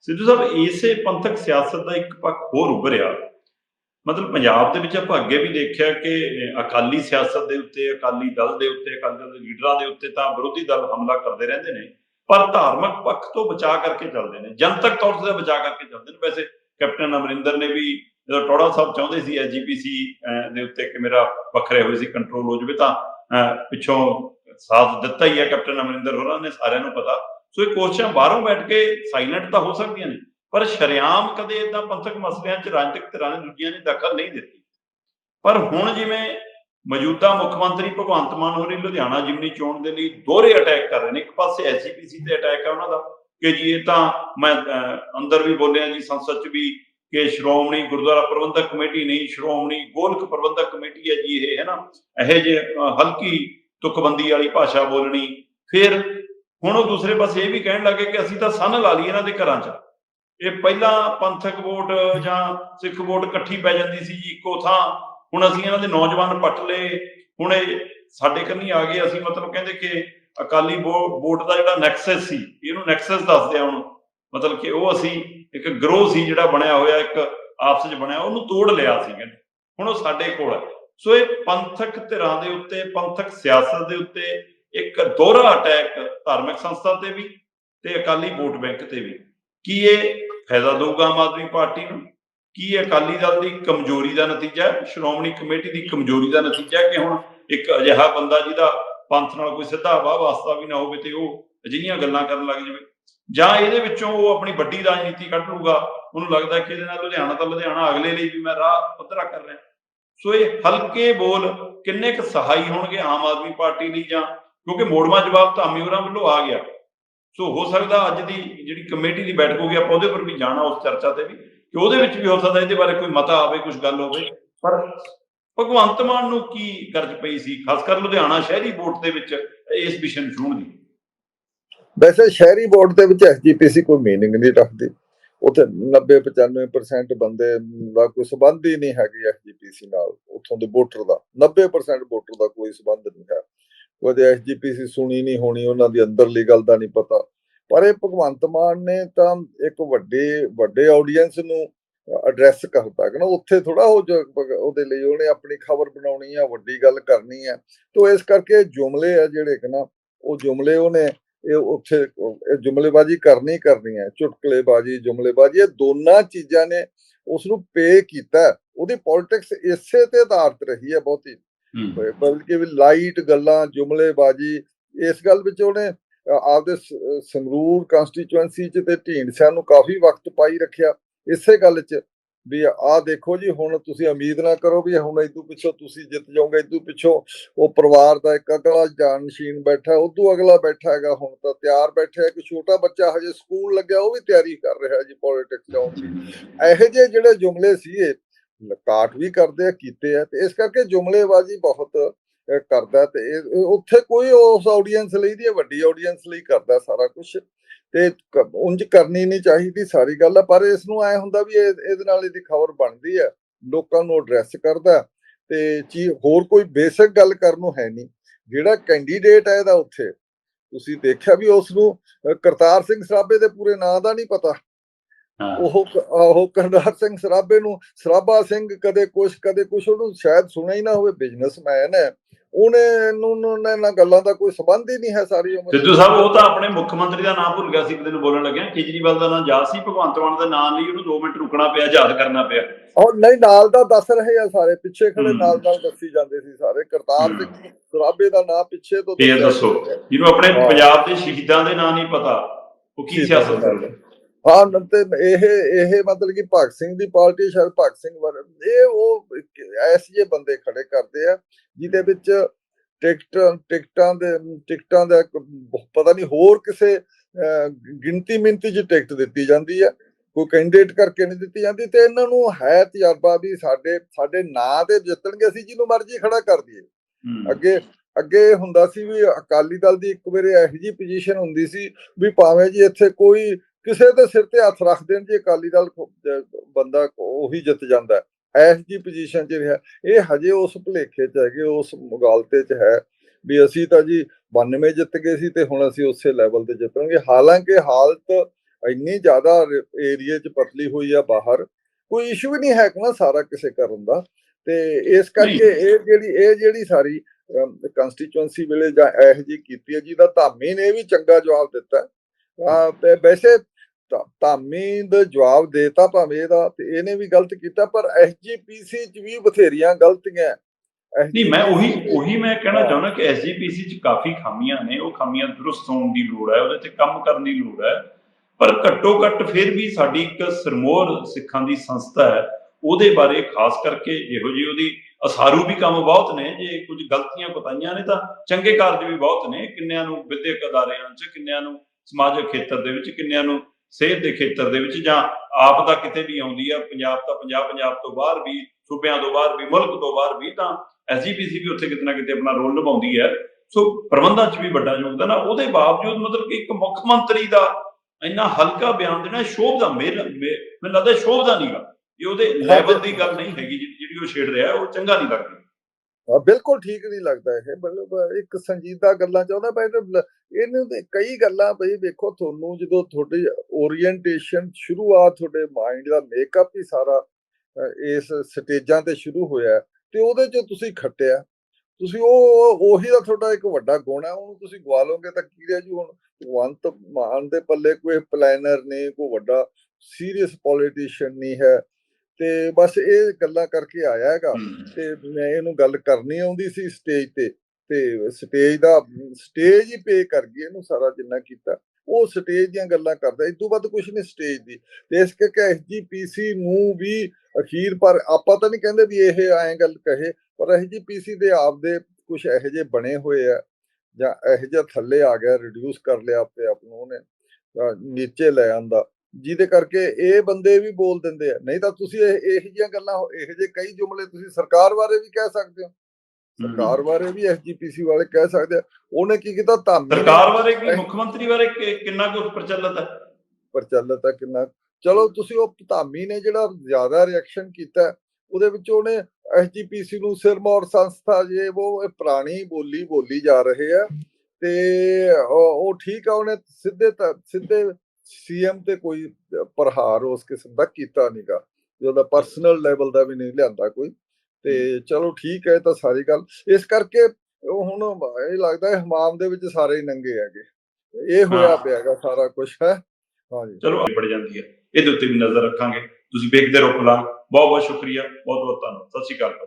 ਸਿੱਧੂ ਸਾਹਿਬ ਇਸੇ ਪੰਥਕ ਸਿਆਸਤ ਦਾ ਇੱਕ ਪੱਖ ਹੋਰ ਉੱਭਰਿਆ ਮਤਲਬ ਪੰਜਾਬ ਦੇ ਵਿੱਚ ਆਪਾਂ ਅੱਗੇ ਵੀ ਦੇਖਿਆ ਕਿ ਅਕਾਲੀ ਸਿਆਸਤ ਦੇ ਉੱਤੇ ਅਕਾਲੀ ਦਲ ਦੇ ਉੱਤੇ ਅਕਾਲੀ ਦਲ ਦੇ ਲੀਡਰਾਂ ਦੇ ਉੱਤੇ ਤਾਂ ਵਿਰੋਧੀ ਦਲ ਹਮਲਾ ਕਰਦੇ ਰਹਿੰਦੇ ਨੇ। ਪਰ ਧਾਰਮਿਕ ਪੱਖ ਤੋਂ ਬਚਾ ਕਰਕੇ ਚੱਲਦੇ ਨੇ। ਜਨਤਕ ਤੌਰ ਤੇ ਬਚਾ ਕਰਕੇ ਚੱਲਦੇ ਨੇ। ਵੈਸੇ ਕੈਪਟਨ ਅਮਰਿੰਦਰ ਨੇ ਵੀ ਜਦੋਂ ਟੋੜਾ ਸਾਹਿਬ ਚਾਹੁੰਦੇ ਸੀ ਐਜੀਪੀਸੀ ਦੇ ਉੱਤੇ ਕਿ ਮੇਰਾ ਵੱਖਰੇ ਹੋਏ ਸੀ ਕੰਟਰੋਲ ਹੋ ਜਾਵੇ ਤਾਂ ਪਿੱਛੋਂ ਸਾਥ ਦਿੱਤਾ ਹੀ ਹੈ ਕੈਪਟਨ ਅਮਰਿੰਦਰ ਹੋਰਾਂ ਨੇ, ਸਾਰਿਆਂ ਨੂੰ ਪਤਾ। ਸੋ ਇਹ ਕੋਸ਼ਿਸ਼ਾਂ ਬਾਹਰੋਂ ਬੈਠ ਕੇ ਸਾਇਲੈਂਟ ਤਾਂ ਹੋ ਸਕਦੀਆਂ ਨੇ, ਪਰ ਸ਼ਰਿਆਮ ਕਦੇ ਇਦਾਂ ਪੰਥਕ ਮਸਲਿਆਂ 'ਚ ਰਾਜਨੀਤਿਕ ਧਿਰਾਂ ਨੇ ਦੂਜੀਆਂ ਨੇ ਦਖਲ ਨਹੀਂ ਦਿੱਤੀ। ਪਰ ਹੁਣ ਜਿਵੇਂ ਮੌਜੂਦਾ ਮੁੱਖ ਮੰਤਰੀ ਭਗਵੰਤ ਮਾਨ ਹੋਰੀ ਲੁਧਿਆਣਾ ਜਿਮਨੀ ਚੋਣ ਦੇ ਲਈ ਦੋਹਰੇ ਅਟੈਕ ਕਰ ਰਹੇ ਨੇ, ਇੱਕ ਪਾਸੇ ਐਸਜੀਪੀਸੀ ਤੇ ਅਟੈਕ ਹੈ ਉਹਨਾਂ ਦਾ, ਕਿ ਜੀ ਇਹ ਤਾਂ ਮੈਂ ਅੰਦਰ ਵੀ ਬੋਲਿਆ ਜੀ, ਸੰਸਦ 'ਚ ਵੀ ਕਿ ਸ਼੍ਰੋਮਣੀ ਗੁਰਦੁਆਰਾ ਪ੍ਰਬੰਧਕ ਕਮੇਟੀ ਨਹੀਂ, ਸ਼੍ਰੋਮਣੀ ਗੋਲਕ ਪ੍ਰਬੰਧਕ ਕਮੇਟੀ ਹੈ ਜੀ ਇਹ, ਹੈ ਨਾ? ਇਹੋ ਜਿਹੇ ਹਲਕੀ ਤੁਕਬੰਦੀ ਵਾਲੀ ਭਾਸ਼ਾ ਬੋਲਣੀ। ਫਿਰ ਹੁਣ ਉਹ ਦੂਸਰੇ ਪਾਸੇ ਇਹ ਵੀ ਕਹਿਣ ਲੱਗੇ ਕਿ ਅਸੀਂ ਤਾਂ ਸੰਨ ਲਾ ਲਈ ਇਹਨਾਂ ਦੇ ਘਰਾਂ 'ਚ। ਇਹ ਪਹਿਲਾਂ ਪੰਥਕ ਵੋਟ ਜਾਂ ਸਿੱਖ ਵੋਟ ਇਕੱਠੀ ਪੈ ਜਾਂਦੀ ਸੀ ਜੀ ਇੱਕੋ ਥਾਂ। ਹੁਣ ਅਸੀਂ ਇਹਨਾਂ ਦੇ ਨੌਜਵਾਨ ਪੱਟ ਲਏ। ਹੁਣ ਇਹ ਸਾਡੇ ਕੰਨੀ ਆ ਗਏ। ਅਸੀਂ ਮਤਲਬ ਕਹਿੰਦੇ ਕਿ ਅਕਾਲੀ ਵੋ- ਵੋਟ ਦਾ ਜਿਹੜਾ ਨੈਕਸਸ ਸੀ, ਇਹਨੂੰ ਨੈਕਸਸ ਦੱਸਦੇ ਆ ਹੁਣ। ਮਤਲਬ ਕਿ ਉਹ ਅਸੀਂ ਇੱਕ ਗਰੋਹ ਸੀ ਜਿਹੜਾ ਬਣਿਆ ਹੋਇਆ, ਇੱਕ ਆਪਸ ਵਿੱਚ ਬਣਿਆ, ਉਹਨੂੰ ਤੋੜ ਲਿਆ ਸੀ ਕਹਿੰਦੇ ਹੁਣ ਉਹ ਸਾਡੇ ਕੋਲ ਹੈ। ਸੋ ਇਹ ਪੰਥਕ ਧਿਰਾਂ ਦੇ ਉੱਤੇ, ਪੰਥਕ ਸਿਆਸਤ ਦੇ ਉੱਤੇ ਇੱਕ ਦੋਹਰਾ ਅਟੈਕ ਧਾਰਮਿਕ ਸੰਸਥਾ ਤੇ ਵੀ ਤੇ ਅਕਾਲੀ ਵੋਟ ਬੈਂਕ ਤੇ ਵੀ। ਕੀ ਇਹ ਫਾਇਦਾ ਦਊਗਾ ਆਮ ਆਦਮੀ ਪਾਰਟੀ ਨੂੰ? ਕੀ ਅਕਾਲੀ ਦਲ ਦੀ ਕਮਜ਼ੋਰੀ ਦਾ ਨਤੀਜਾ ਹੈ? ਸ਼੍ਰੋਮਣੀ ਕਮੇਟੀ ਦੀ ਕਮਜ਼ੋਰੀ ਦਾ ਨਤੀਜਾ ਹੈ ਕਿ ਹੁਣ ਇੱਕ ਅਜਿਹਾ ਬੰਦਾ ਜਿਹਦਾ ਪੰਥ ਨਾਲ ਕੋਈ ਸਿੱਧਾ ਵਾਹ ਵਾਸਤਾ ਵੀ ਨਾ ਹੋਵੇ ਤੇ ਉਹ ਅਜਿਹੀਆਂ ਗੱਲਾਂ ਕਰਨ ਲੱਗ ਜਾਵੇ? ਜਾਂ ਇਹਦੇ ਵਿੱਚੋਂ ਉਹ ਆਪਣੀ ਵੱਡੀ ਰਾਜਨੀਤੀ ਕੱਢ ਲੂਗਾ ਉਹਨੂੰ ਲੱਗਦਾ ਕਿ ਇਹਦੇ ਨਾਲ ਲੁਧਿਆਣਾ ਤਾਂ ਲੁਧਿਆਣਾ ਅਗਲੇ ਲਈ ਵੀ ਮੈਂ ਰਾਹ ਪੱਧਰਾ ਕਰ ਰਿਹਾ। ਸੋ ਇਹ ਹਲਕੇ ਬੋਲ ਕਿੰਨੇ ਕੁ ਸਹਾਈ ਹੋਣਗੇ ਆਮ ਆਦਮੀ ਪਾਰਟੀ ਲਈ ਜਾਂ, ਕਿਉਂਕਿ ਮੋੜਵਾ ਜਵਾਬ ਧਾਮੀ ਹੋਰਾਂ ਵੱਲੋਂ ਆ ਗਿਆ। ਸੋ ਹੋ ਸਕਦਾ ਅੱਜ ਦੀ ਜਿਹੜੀ ਕਮੇਟੀ ਦੀ ਬੈਠਕ ਹੋ ਗਈ, ਆਪਾਂ ਉਹਦੇ ਪਰ ਵੀ ਜਾਣਾ ਉਸ ਚਰਚਾ ਤੇ ਵੀ, ਕਿ ਉਹਦੇ ਵਿੱਚ ਵੀ ਹੋ ਸਕਦਾ ਇਹਦੇ ਬਾਰੇ ਕੋਈ ਮਤਾ ਆਵੇ ਕੁਝ ਗੱਲ ਹੋਵੇ। ਪਰ ਭਗਵੰਤ ਮਾਨ ਨੂੰ ਕੀ ਗਰਜ ਪਈ ਸੀ ਖਾਸ ਕਰ ਲੁਧਿਆਣਾ ਸ਼ਹਿਰੀ ਵੋਟ ਦੇ ਵਿੱਚ ਇਸ ਵਿਸ਼ੇ ਨੂੰ ਚੁਣਨ ਦੀ? ਵੈਸੇ ਸ਼ਹਿਰੀ ਬੋਰਡ ਦੇ ਵਿੱਚ ਐਸਜੀਪੀਸੀ ਕੋਈ ਮੀਨਿੰਗ ਨਹੀਂ ਰੱਖਦੀ। ਉੱਥੇ 90 95% ਬੰਦੇ ਦਾ ਕੋਈ ਸਬੰਧ ਹੀ ਨਹੀਂ ਹੈਗੀ ਐਸਜੀਪੀਸੀ ਨਾਲ, ਉੱਥੋਂ ਦੇ ਵੋਟਰ ਦਾ। 90% ਵੋਟਰ ਦਾ ਕੋਈ ਸਬੰਧ ਨਹੀਂ ਹੈ। ਉਹਦੇ ਐਸਜੀਪੀਸੀ ਸੁਣੀ ਨਹੀਂ ਹੋਣੀ, ਉਹਨਾਂ ਦੀ ਅੰਦਰਲੀ ਗੱਲ ਦਾ ਨਹੀਂ ਪਤਾ। ਪਰ ਇਹ ਭਗਵੰਤ ਮਾਨ ਨੇ ਤਾਂ ਇੱਕ ਵੱਡੇ ਵੱਡੇ ਆਡੀਅנס ਨੂੰ ਐਡਰੈਸ ਕਰਤਾ ਕਿ ਨਾ, ਉੱਥੇ ਥੋੜਾ ਉਹ ਜੋ ਉਹਦੇ ਲਈ ਉਹਨੇ ਆਪਣੀ ਖਬਰ ਬਣਾਉਣੀ ਆ, ਵੱਡੀ ਗੱਲ ਕਰਨੀ ਆ। ਤੋਂ ਇਸ ਕਰਕੇ ਜੁਮਲੇ ਆ ਜਿਹੜੇ ਕਿ ਨਾ, ਉਹ ਜੁਮਲੇ ਉਹਨੇ ਇਹ ਉੱਥੇ ਇਹ ਜੁਮਲੇਬਾਜ਼ੀ ਕਰਨੀ ਕਰਨੀ ਹੈ ਚੁਟਕਲੇਬਾਜ਼ੀ ਜੁਮਲੇਬਾਜ਼ੀ ਇਹ ਦੋਨਾਂ ਚੀਜ਼ਾਂ ਨੇ ਉਸ ਨੂੰ ਪੇ ਕੀਤਾ। ਉਹਦੀ ਪੋਲਿਟਿਕਸ ਇਸੇ ਤੇ ਆਧਾਰਿਤ ਰਹੀ ਹੈ ਬਹੁਤੀ। ਬਲਕਿ ਵੀ ਲਾਈਟ ਗੱਲਾਂ ਜੁਮਲੇਬਾਜ਼ੀ ਇਸ ਗੱਲ ਵਿੱਚ ਉਹਨੇ ਆਪਦੇ ਸੰਗਰੂਰ ਕਨਸਟੀਚੁਐਂਸੀ ਚ ਤੇ ਢੀਂਡਸਿਆਂ ਨੂੰ ਕਾਫੀ ਵਕਤ ਪਾਈ ਰੱਖਿਆ। ਇਸੇ ਗੱਲ ਚ ਵੀ ਆਹ ਦੇਖੋ ਜੀ, ਹੁਣ ਤੁਸੀਂ ਉਮੀਦ ਨਾ ਕਰੋ ਵੀ ਹੁਣ ਇਦੋਂ ਪਿੱਛੋਂ ਤੁਸੀਂ ਜਿੱਤ ਜਾਓਗੇ ਇਦੋਂ ਪਿੱਛੋਂ ਉਹ ਪਰਿਵਾਰ ਦਾ ਇੱਕ ਅਗਲਾ ਜਾਨਸ਼ੀਨ ਬੈਠਾ ਉਦੋਂ ਅਗਲਾ ਬੈਠਾ ਹੈਗਾ ਹੁਣ ਤਾਂ, ਤਿਆਰ ਬੈਠਿਆ ਇੱਕ ਛੋਟਾ ਬੱਚਾ ਹਜੇ ਸਕੂਲ ਲੱਗਿਆ, ਉਹ ਵੀ ਤਿਆਰੀ ਕਰ ਰਿਹਾ ਜੀ ਪੋਲਿਟਿਕਸ ਜਾਉਣ ਦੀ। ਇਹੋ ਜਿਹੇ ਜਿਹੜੇ ਜੁਮਲੇ ਸੀਗੇ ਕਾਟ ਵੀ ਕਰਦੇ ਆ, ਕੀਤੇ ਆ, ਤੇ ਇਸ ਕਰਕੇ ਜੁਮਲੇਬਾਜ਼ੀ ਬਹੁਤ ਕਰਦਾ ਤੇ ਉੱਥੇ ਕੋਈ ਉਸ ਆਡੀਅנס ਲਈ ਦੀ ਵੱਡੀ ਆਡੀਅנס ਲਈ ਕਰਦਾ ਸਾਰਾ ਕੁਝ ਤੇ ਉਂਝ ਕਰਨੀ ਨਹੀਂ ਚਾਹੀਦੀ ਸਾਰੀ ਗੱਲ ਆ ਪਰ ਇਸ ਨੂੰ ਐ ਹੁੰਦਾ ਵੀ ਇਹ- ਇਹਦੇ ਨਾਲ ਇਹਦੀ ਖਬਰ ਬਣਦੀ ਹੈ ਲੋਕਾਂ ਨੂੰ ਐਡਰੈਸ ਕਰਦਾ ਤੇ ਚੀ ਹੋਰ ਕੋਈ ਬੇਸਿਕ ਗੱਲ ਕਰਨ ਨੂੰ ਹੈ ਨਹੀਂ। ਜਿਹੜਾ ਕੈਂਡੀਡੇਟ ਹੈ ਇਹਦਾ ਉੱਥੇ ਤੁਸੀਂ ਦੇਖਿਆ ਵੀ ਉਸ ਨੂੰ ਕਰਤਾਰ ਸਿੰਘ ਸਰਾਭੇ ਦੇ ਪੂਰੇ ਨਾਂ ਦਾ ਨਹੀਂ ਪਤਾ। ਉਹ ਉਹ ਕਰਤਾਰ ਸਿੰਘ ਸਰਾਭੇ ਨੂੰ ਸਰਾਭਾ ਸਿੰਘ ਕਦੇ ਕੁਛ ਕਦੇ ਕੁਛ ਉਹਨੂੰ ਸ਼ਾਇਦ ਸੁਣਿਆ ਹੀ ਨਾ ਹੋਵੇ ਬਿਜ਼ਨਸਮੈਨ ਹੈ। ਉਹਨੇ ਨੂੰ ਇਹਨਾਂ ਗੱਲਾਂ ਦਾ ਕੋਈ ਸੰਬੰਧ ਹੀ ਨਹੀਂ ਹੈ ਸਾਰੀ ਉਮਰ ਸਿੱਧੂ ਸਾਹਿਬ ਉਹ ਤਾਂ ਆਪਣੇ ਮੁੱਖ ਮੰਤਰੀ ਦਾ ਨਾਮ ਭੁੱਲ ਗਿਆ ਸੀ ਇੱਕ ਦਿਨ ਬੋਲਣ ਲੱਗਿਆ ਕੇਜਰੀਵਾਲ ਦਾ ਨਾਮ ਯਾਦ ਸੀ ਭਗਵੰਤ ਮਾਨ ਦਾ ਨਾਮ ਲਈ ਉਹਨੂੰ 2 ਮਿੰਟ ਰੁਕਣਾ ਪਿਆ ਯਾਦ ਕਰਨਾ ਪਿਆ ਔਰ ਨਹੀਂ ਨਾਲ ਦਾ ਦੱਸ ਰਹੇ ਆ ਸਾਰੇ ਪਿੱਛੇ ਖੜੇ। ਨਾਲ ਨਾਲ ਦੱਸੀ ਜਾਂਦੇ ਸੀ ਸਾਰੇ ਕਰਤਾਰ। ਸਿੰਘ ਸਰਾਭੇ ਦਾ ਨਾਂ ਪਿੱਛੇ ਤੋਂ ਫੇਰ ਦੱਸੋ। ਜਿਹਨੂੰ ਆਪਣੇ। ਪੰਜਾਬ ਦੇ ਸ਼ਹੀਦਾਂ ਦੇ ਨਾਂ ਨਹੀਂ ਪਤਾ ਉਹ ਕੀ ਸਿਆਸਤ ਕਰਦਾ ਹਾਂ ਤੇ ਇਹ ਇਹ ਮਤਲਬ ਕਿ ਭਗਤ ਸਿੰਘ ਦੀ ਪਾਰਟੀ ਸ਼ਾਇਦ ਭਗਤ ਸਿੰਘ ਵਰ ਇਹ ਉਹ ਐਸੇ ਜਿਹੇ ਬੰਦੇ ਖੜੇ ਕਰਦੇ ਆ ਜਿਹਦੇ ਵਿੱਚ ਟਿਕਟ ਟਿਕਟਾਂ ਦੇ ਟਿਕਟਾਂ ਦਾ ਪਤਾ ਨਹੀਂ ਹੋਰ ਕਿਸੇ ਗਿਣਤੀ ਮਿੰਤੀ 'ਚ ਟਿਕਟ ਦਿੱਤੀ ਜਾਂਦੀ ਹੈ ਕੋਈ ਕੈਂਡੀਡੇਟ ਕਰਕੇ ਨਹੀਂ ਦਿੱਤੀ ਜਾਂਦੀ ਤੇ ਇਹਨਾਂ ਨੂੰ ਹੈ ਤਜਰਬਾ ਵੀ ਸਾਡੇ ਸਾਡੇ ਨਾਂ ਤੇ ਜਿੱਤਣਗੇ ਅਸੀਂ ਜਿਹਨੂੰ ਮਰਜ਼ੀ ਖੜਾ ਕਰ ਦਈਏ। ਅੱਗੇ ਅੱਗੇ ਹੁੰਦਾ ਸੀ ਵੀ ਅਕਾਲੀ ਦਲ ਦੀ ਇੱਕ ਵੇਰੇ ਇਹੋ ਜਿਹੀ ਪੋਜੀਸ਼ਨ ਹੁੰਦੀ ਸੀ ਵੀ ਭਾਵੇਂ ਜੀ ਇੱਥੇ ਕੋਈ ਕਿਸੇ ਦੇ ਸਿਰ ਤੇ ਹੱਥ ਰੱਖ ਦੇਣ ਜੀ ਅਕਾਲੀ ਦਲ ਬੰਦਾ ਉਹੀ ਜਿੱਤ ਜਾਂਦਾ। ਇਸ ਜੀ ਪੋਜੀਸ਼ਨ 'ਚ ਰਿਹਾ। ਇਹ ਹਜੇ ਉਸ ਭੁਲੇਖੇ 'ਚ ਹੈਗੇ ਉਸ ਮੁਗਾਲਤੇ 'ਚ ਹੈ ਵੀ ਅਸੀਂ ਤਾਂ ਜੀ 92 ਜਿੱਤ ਗਏ ਸੀ ਤੇ ਹੁਣ ਅਸੀਂ ਉਸੇ ਲੈਵਲ ਤੇ ਜਿੱਤਾਂਗੇ ਹਾਲਾਂਕਿ ਹਾਲਤ ਇੰਨੀ ਜ਼ਿਆਦਾ ਏਰੀਏ 'ਚ ਪਤਲੀ ਹੋਈ ਆ ਬਾਹਰ ਕੋਈ ਇਸ਼ੂ ਹੀ ਨਹੀਂ ਹੈ ਕਿ ਨਾ ਸਾਰਾ ਕਿਸੇ ਕਰਨ ਦਾ। ਤੇ ਇਸ ਕਰਕੇ ਇਹ ਜਿਹੜੀ ਇਹ ਜਿਹੜੀ ਸਾਰੀ ਕੰਸਟੀਚੁਐਂਸੀ ਵੇਲੇ ਜਾਂ ਇਹੋ ਜੀ ਕੀਤੀ ਹੈ ਜਿਹਦਾ ਧਾਮੀ ਨੇ ਵੀ ਚੰਗਾ ਜਵਾਬ ਦਿੱਤਾ। ਵੈਸੇ ਧਾ- ਧਾਮੀ ਦਾ ਜਵਾਬ ਦੇਤਾ ਭਾਵੇਂ ਇਹਦਾ ਤੇ ਇਹਨੇ ਵੀ ਗਲਤ ਕੀਤਾ ਪਰ ਐਸਜੀਪੀਸੀ ਚ ਵੀ ਬਥੇਰੀਆਂ ਗਲਤੀਆਂ। ਨਹੀਂ ਮੈਂ ਉਹੀ ਉਹੀ ਮੈਂ ਕਹਿਣਾ। ਚਾਹੁੰਦਾ ਕਿ ਐਸਜੀਪੀਸੀ ਚ ਕਾਫੀ ਖਾਮੀਆਂ ਨੇ ਉਹ ਖਾਮੀਆਂ ਦਰੁਸਤ ਹੋਣ ਦੀ ਲੋੜ ਹੈ ਉਹਦੇ ਤੇ ਕੰਮ ਕਰਨ ਦੀ ਲੋੜ ਹੈ ਪਰ ਘੱਟੋ ਘੱਟ ਫਿਰ ਵੀ ਸਾਡੀ ਇੱਕ ਸਰਮੋਰ ਸਿੱਖਾਂ ਦੀ ਸੰਸਥਾ ਹੈ ਉਹਦੇ ਬਾਰੇ ਖਾਸ ਕਰਕੇ ਜਿਹੋ ਜੀ ਉਹਦੀ ਅਸਾਰੂ ਵੀ ਕੰਮ ਬਹੁਤ ਨੇ ਜੇ ਕੁਝ ਗਲਤੀਆਂ ਕੋਤਾਹੀਆਂ ਨੇ ਤਾਂ ਚੰਗੇ ਕਾਰਜ ਵੀ ਬਹੁਤ ਨੇ ਕਿੰਨਿਆਂ ਨੂੰ ਵਿਦਿਅਕ ਅਦਾਰਿਆਂ 'ਚ ਕਿੰਨਿਆਂ ਨੂੰ ਸਮਾਜਿਕ ਖੇਤਰ ਦੇ ਵਿੱਚ ਕਿੰਨਿਆਂ ਨੂੰ ਸਿਹਤ ਦੇ ਖੇਤਰ ਦੇ ਵਿੱਚ ਜਾਂ ਆਪ ਦਾ ਕਿਤੇ ਵੀ ਆਉਂਦੀ ਆ ਪੰਜਾਬ ਤਾਂ ਪੰਜਾਬ ਪੰਜਾਬ ਤੋਂ ਬਾਹਰ ਵੀ ਸੂਬਿਆਂ ਤੋਂ ਬਾਹਰ ਵੀ ਮੁਲਕ ਤੋਂ ਬਾਹਰ ਵੀ ਤਾਂ ਐਸਜੀਪੀਸੀ ਵੀ ਉੱਥੇ ਕਿਤੇ ਨਾ ਕਿਤੇ ਆਪਣਾ ਰੋਲ ਨਿਭਾਉਂਦੀ ਹੈ। ਸੋ ਪ੍ਰਬੰਧਾਂ 'ਚ ਵੀ ਵੱਡਾ ਯੋਗਦਾਨ ਆ। ਉਹਦੇ ਬਾਵਜੂਦ ਮਤਲਬ ਕਿ ਇੱਕ ਮੁੱਖ ਮੰਤਰੀ ਦਾ ਇੰਨਾ ਹਲਕਾ ਬਿਆਨ ਦੇਣਾ ਸ਼ੋਭ ਦਾ ਮੈਨੂੰ ਲੱਗਦਾ ਸ਼ੋਭ ਦਾ ਨਹੀਂਗਾ ਇਹ ਉਹਦੇ ਲੈਵਲ ਦੀ ਗੱਲ ਨਹੀਂ ਹੈਗੀ ਜਿਹੜੀ ਉਹ ਛੇੜ ਰਿਹਾ ਉਹ ਚੰਗਾ ਨਹੀਂ ਲੱਗਦਾ। ਹਾਂ, ਬਿਲਕੁਲ ਠੀਕ ਨਹੀਂ ਲੱਗਦਾ ਇਹ ਮਤਲਬ ਇੱਕ ਸੰਜੀਦਾ ਗੱਲਾਂ ਚਾਹੁੰਦਾ ਪਏ ਤੇ ਇਹਨੂੰ ਤੇ ਕਈ ਗੱਲਾਂ ਬਈ ਵੇਖੋ ਤੁਹਾਨੂੰ ਜਦੋਂ ਤੁਹਾਡੀ ਓਰੀਐਂਟੇਸ਼ਨ ਸ਼ੁਰੂਆਤ ਤੁਹਾਡੇ ਮਾਈਂਡ ਦਾ ਮੇਕਅਪ ਹੀ ਸਾਰਾ ਇਸ ਸਟੇਜਾਂ ਤੇ ਸ਼ੁਰੂ ਹੋਇਆ ਤੇ ਉਹਦੇ ਚ ਤੁਸੀਂ ਖੱਟਿਆ। ਤੁਸੀਂ ਉਹ ਉਹੀ ਦਾ ਤੁਹਾਡਾ ਇੱਕ ਵੱਡਾ ਗੁਣ ਹੈ ਉਹਨੂੰ ਤੁਸੀਂ ਗਵਾ ਲਓਗੇ ਤਾਂ ਕੀ ਰਹਿ ਜੂ ਹੁਣ? ਭਗਵੰਤ ਮਾਨ ਦੇ ਪੱਲੇ ਕੋਈ ਪਲੈਨਰ ਨਹੀਂ ਕੋਈ ਵੱਡਾ ਸੀਰੀਅਸ ਪੋਲੀਟੀਸ਼ੀਅਨ ਨਹੀਂ ਹੈ। ਤੇ ਬਸ ਇਹ ਗੱਲਾਂ ਕਰਕੇ ਆਇਆ ਹੈਗਾ ਤੇ ਮੈਂ ਇਹਨੂੰ ਗੱਲ ਕਰਨੀ ਆਉਂਦੀ ਸੀ ਸਟੇਜ ਤੇ ਤੇ ਸਟੇਜ ਦਾ ਸਟੇਜ ਹੀ ਪੇ ਕਰ ਗਈ ਇਹਨੂੰ ਸਾਰਾ ਜਿੰਨਾ ਕੀਤਾ। ਉਹ ਸਟੇਜ ਦੀਆਂ ਗੱਲਾਂ ਕਰਦਾ ਇਸ ਤੋਂ ਵੱਧ ਕੁਝ ਨਹੀਂ ਸਟੇਜ ਦੀ। ਤੇ ਇਸ ਕਰਕੇ ਐਸਜੀਪੀਸੀ ਨੂੰ ਵੀ ਅਖੀਰ ਪਰ ਆਪਾਂ ਤਾਂ ਨਹੀਂ ਕਹਿੰਦੇ ਵੀ ਇਹ ਐਂ ਗੱਲ ਕਹੇ ਪਰ ਐਸਜੀਪੀਸੀ ਦੇ ਆਪਦੇ ਕੁਝ ਇਹੋ ਜਿਹੇ ਬਣੇ ਹੋਏ ਆ ਜਾਂ ਇਹੋ ਜਿਹਾ ਥੱਲੇ ਆ ਗਿਆ ਰਿਡਿਊਸ ਕਰ ਲਿਆ ਆਪਣੇ ਆਪ ਨੂੰ ਉਹਨੇ ਨੀਚੇ ਲੈ ਆਂਦਾ। ਜਿਹਦੇ ਕਰਕੇ ਇਹ ਬੰਦੇ ਵੀ ਬੋਲ ਦਿੰਦੇ ਆ। ਨਹੀਂ ਤਾਂ ਤੁਸੀਂ ਇਹ ਇਹੋ ਜਿਹੀਆਂ ਗੱਲਾਂ ਇਹੋ ਜਿਹੇ ਕਈ ਜੁਮਲੇ ਤੁਸੀਂ ਸਰਕਾਰ ਬਾਰੇ ਵੀ ਕਹਿ ਸਕਦੇ ਹੋ। ਸਰਕਾਰ ਬਾਰੇ ਵੀ ਐਸਜੀਪੀਸੀ ਵਾਲੇ ਕਹਿ ਸਕਦੇ ਆ। ਉਹਨੇ ਕੀ ਕੀਤਾ? ਧਾਮੀ ਨੇ ਸਰਕਾਰ ਬਾਰੇ ਕੀ? ਮੁੱਖ ਮੰਤਰੀ ਬਾਰੇ ਕਿੰਨਾ ਕੁ ਪ੍ਰਚਲਿਤ ਹੈ ਪ੍ਰਚਲਿਤ ਹੈ ਕਿੰਨਾ ਚਲੋ ਤੁਸੀਂ ਉਹ ਧਾਮੀ ਨੇ ਜਿਹੜਾ ਜ਼ਿਆਦਾ ਰਿਐਕਸ਼ਨ ਕੀਤਾ ਉਹਦੇ ਵਿੱਚ ਉਹਨੇ ਐਸਜੀਪੀਸੀ ਨੂੰ ਸਿਰਮੌਰ ਸੰਸਥਾ ਜੇ ਉਹ ਇਹ ਪੁਰਾਣੀ ਬੋਲੀ ਬੋਲੀ ਜਾ ਰਹੇ ਆ। ਤੇ ਉਹ ਠੀਕ ਆ ਉਹਨੇ ਸਿੱਧੇ ਸਿੱਧੇ ਸੀਐਮ ਤੇ ਕੋਈ ਪ੍ਰਹਾਰ ਉਸ ਕਿਸਮ ਦਾ ਕੀਤਾ ਨਹੀਂਗਾ ਜਿਹਦਾ ਪਰਸਨਲ ਲੈਵਲ ਦਾ ਵੀ ਨਹੀਂ ਲਿਆਂਦਾ ਕੋਈ। ਤੇ ਚਲੋ ਠੀਕ ਹੈ ਤਾਂ ਸਾਰੀ ਗੱਲ। ਇਸ ਕਰਕੇ ਉਹ ਹੁਣ ਇਹ ਲੱਗਦਾ ਹੈ ਹਮਾਮ ਦੇ ਵਿੱਚ ਸਾਰੇ ਹੀ ਨੰਗੇ ਹੈਗੇ। ਇਹ ਹੋਇਆ ਹਾਂ। ਪਿਆ ਹੈਗਾ ਸਾਰਾ ਕੁਝ ਹੈ? ਹਾਂਜੀ। ਚਲੋ ਅੱਗੇ ਵੱਧ ਜਾਂਦੀ ਹੈ। ਇਹਦੇ ਉੱਤੇ ਵੀ ਨਜ਼ਰ ਰੱਖਾਂਗੇ। ਤੁਸੀਂ ਵੇਖਦੇ ਰਹੋ ਖੁੱਲਾ ਬਹੁਤ ਬਹੁਤ ਸ਼ੁਕਰੀਆ। ਬਹੁਤ ਬਹੁਤ ਧੰਨਵਾਦ। ਸਤਿ ਸ਼੍ਰੀ ਅਕਾਲ।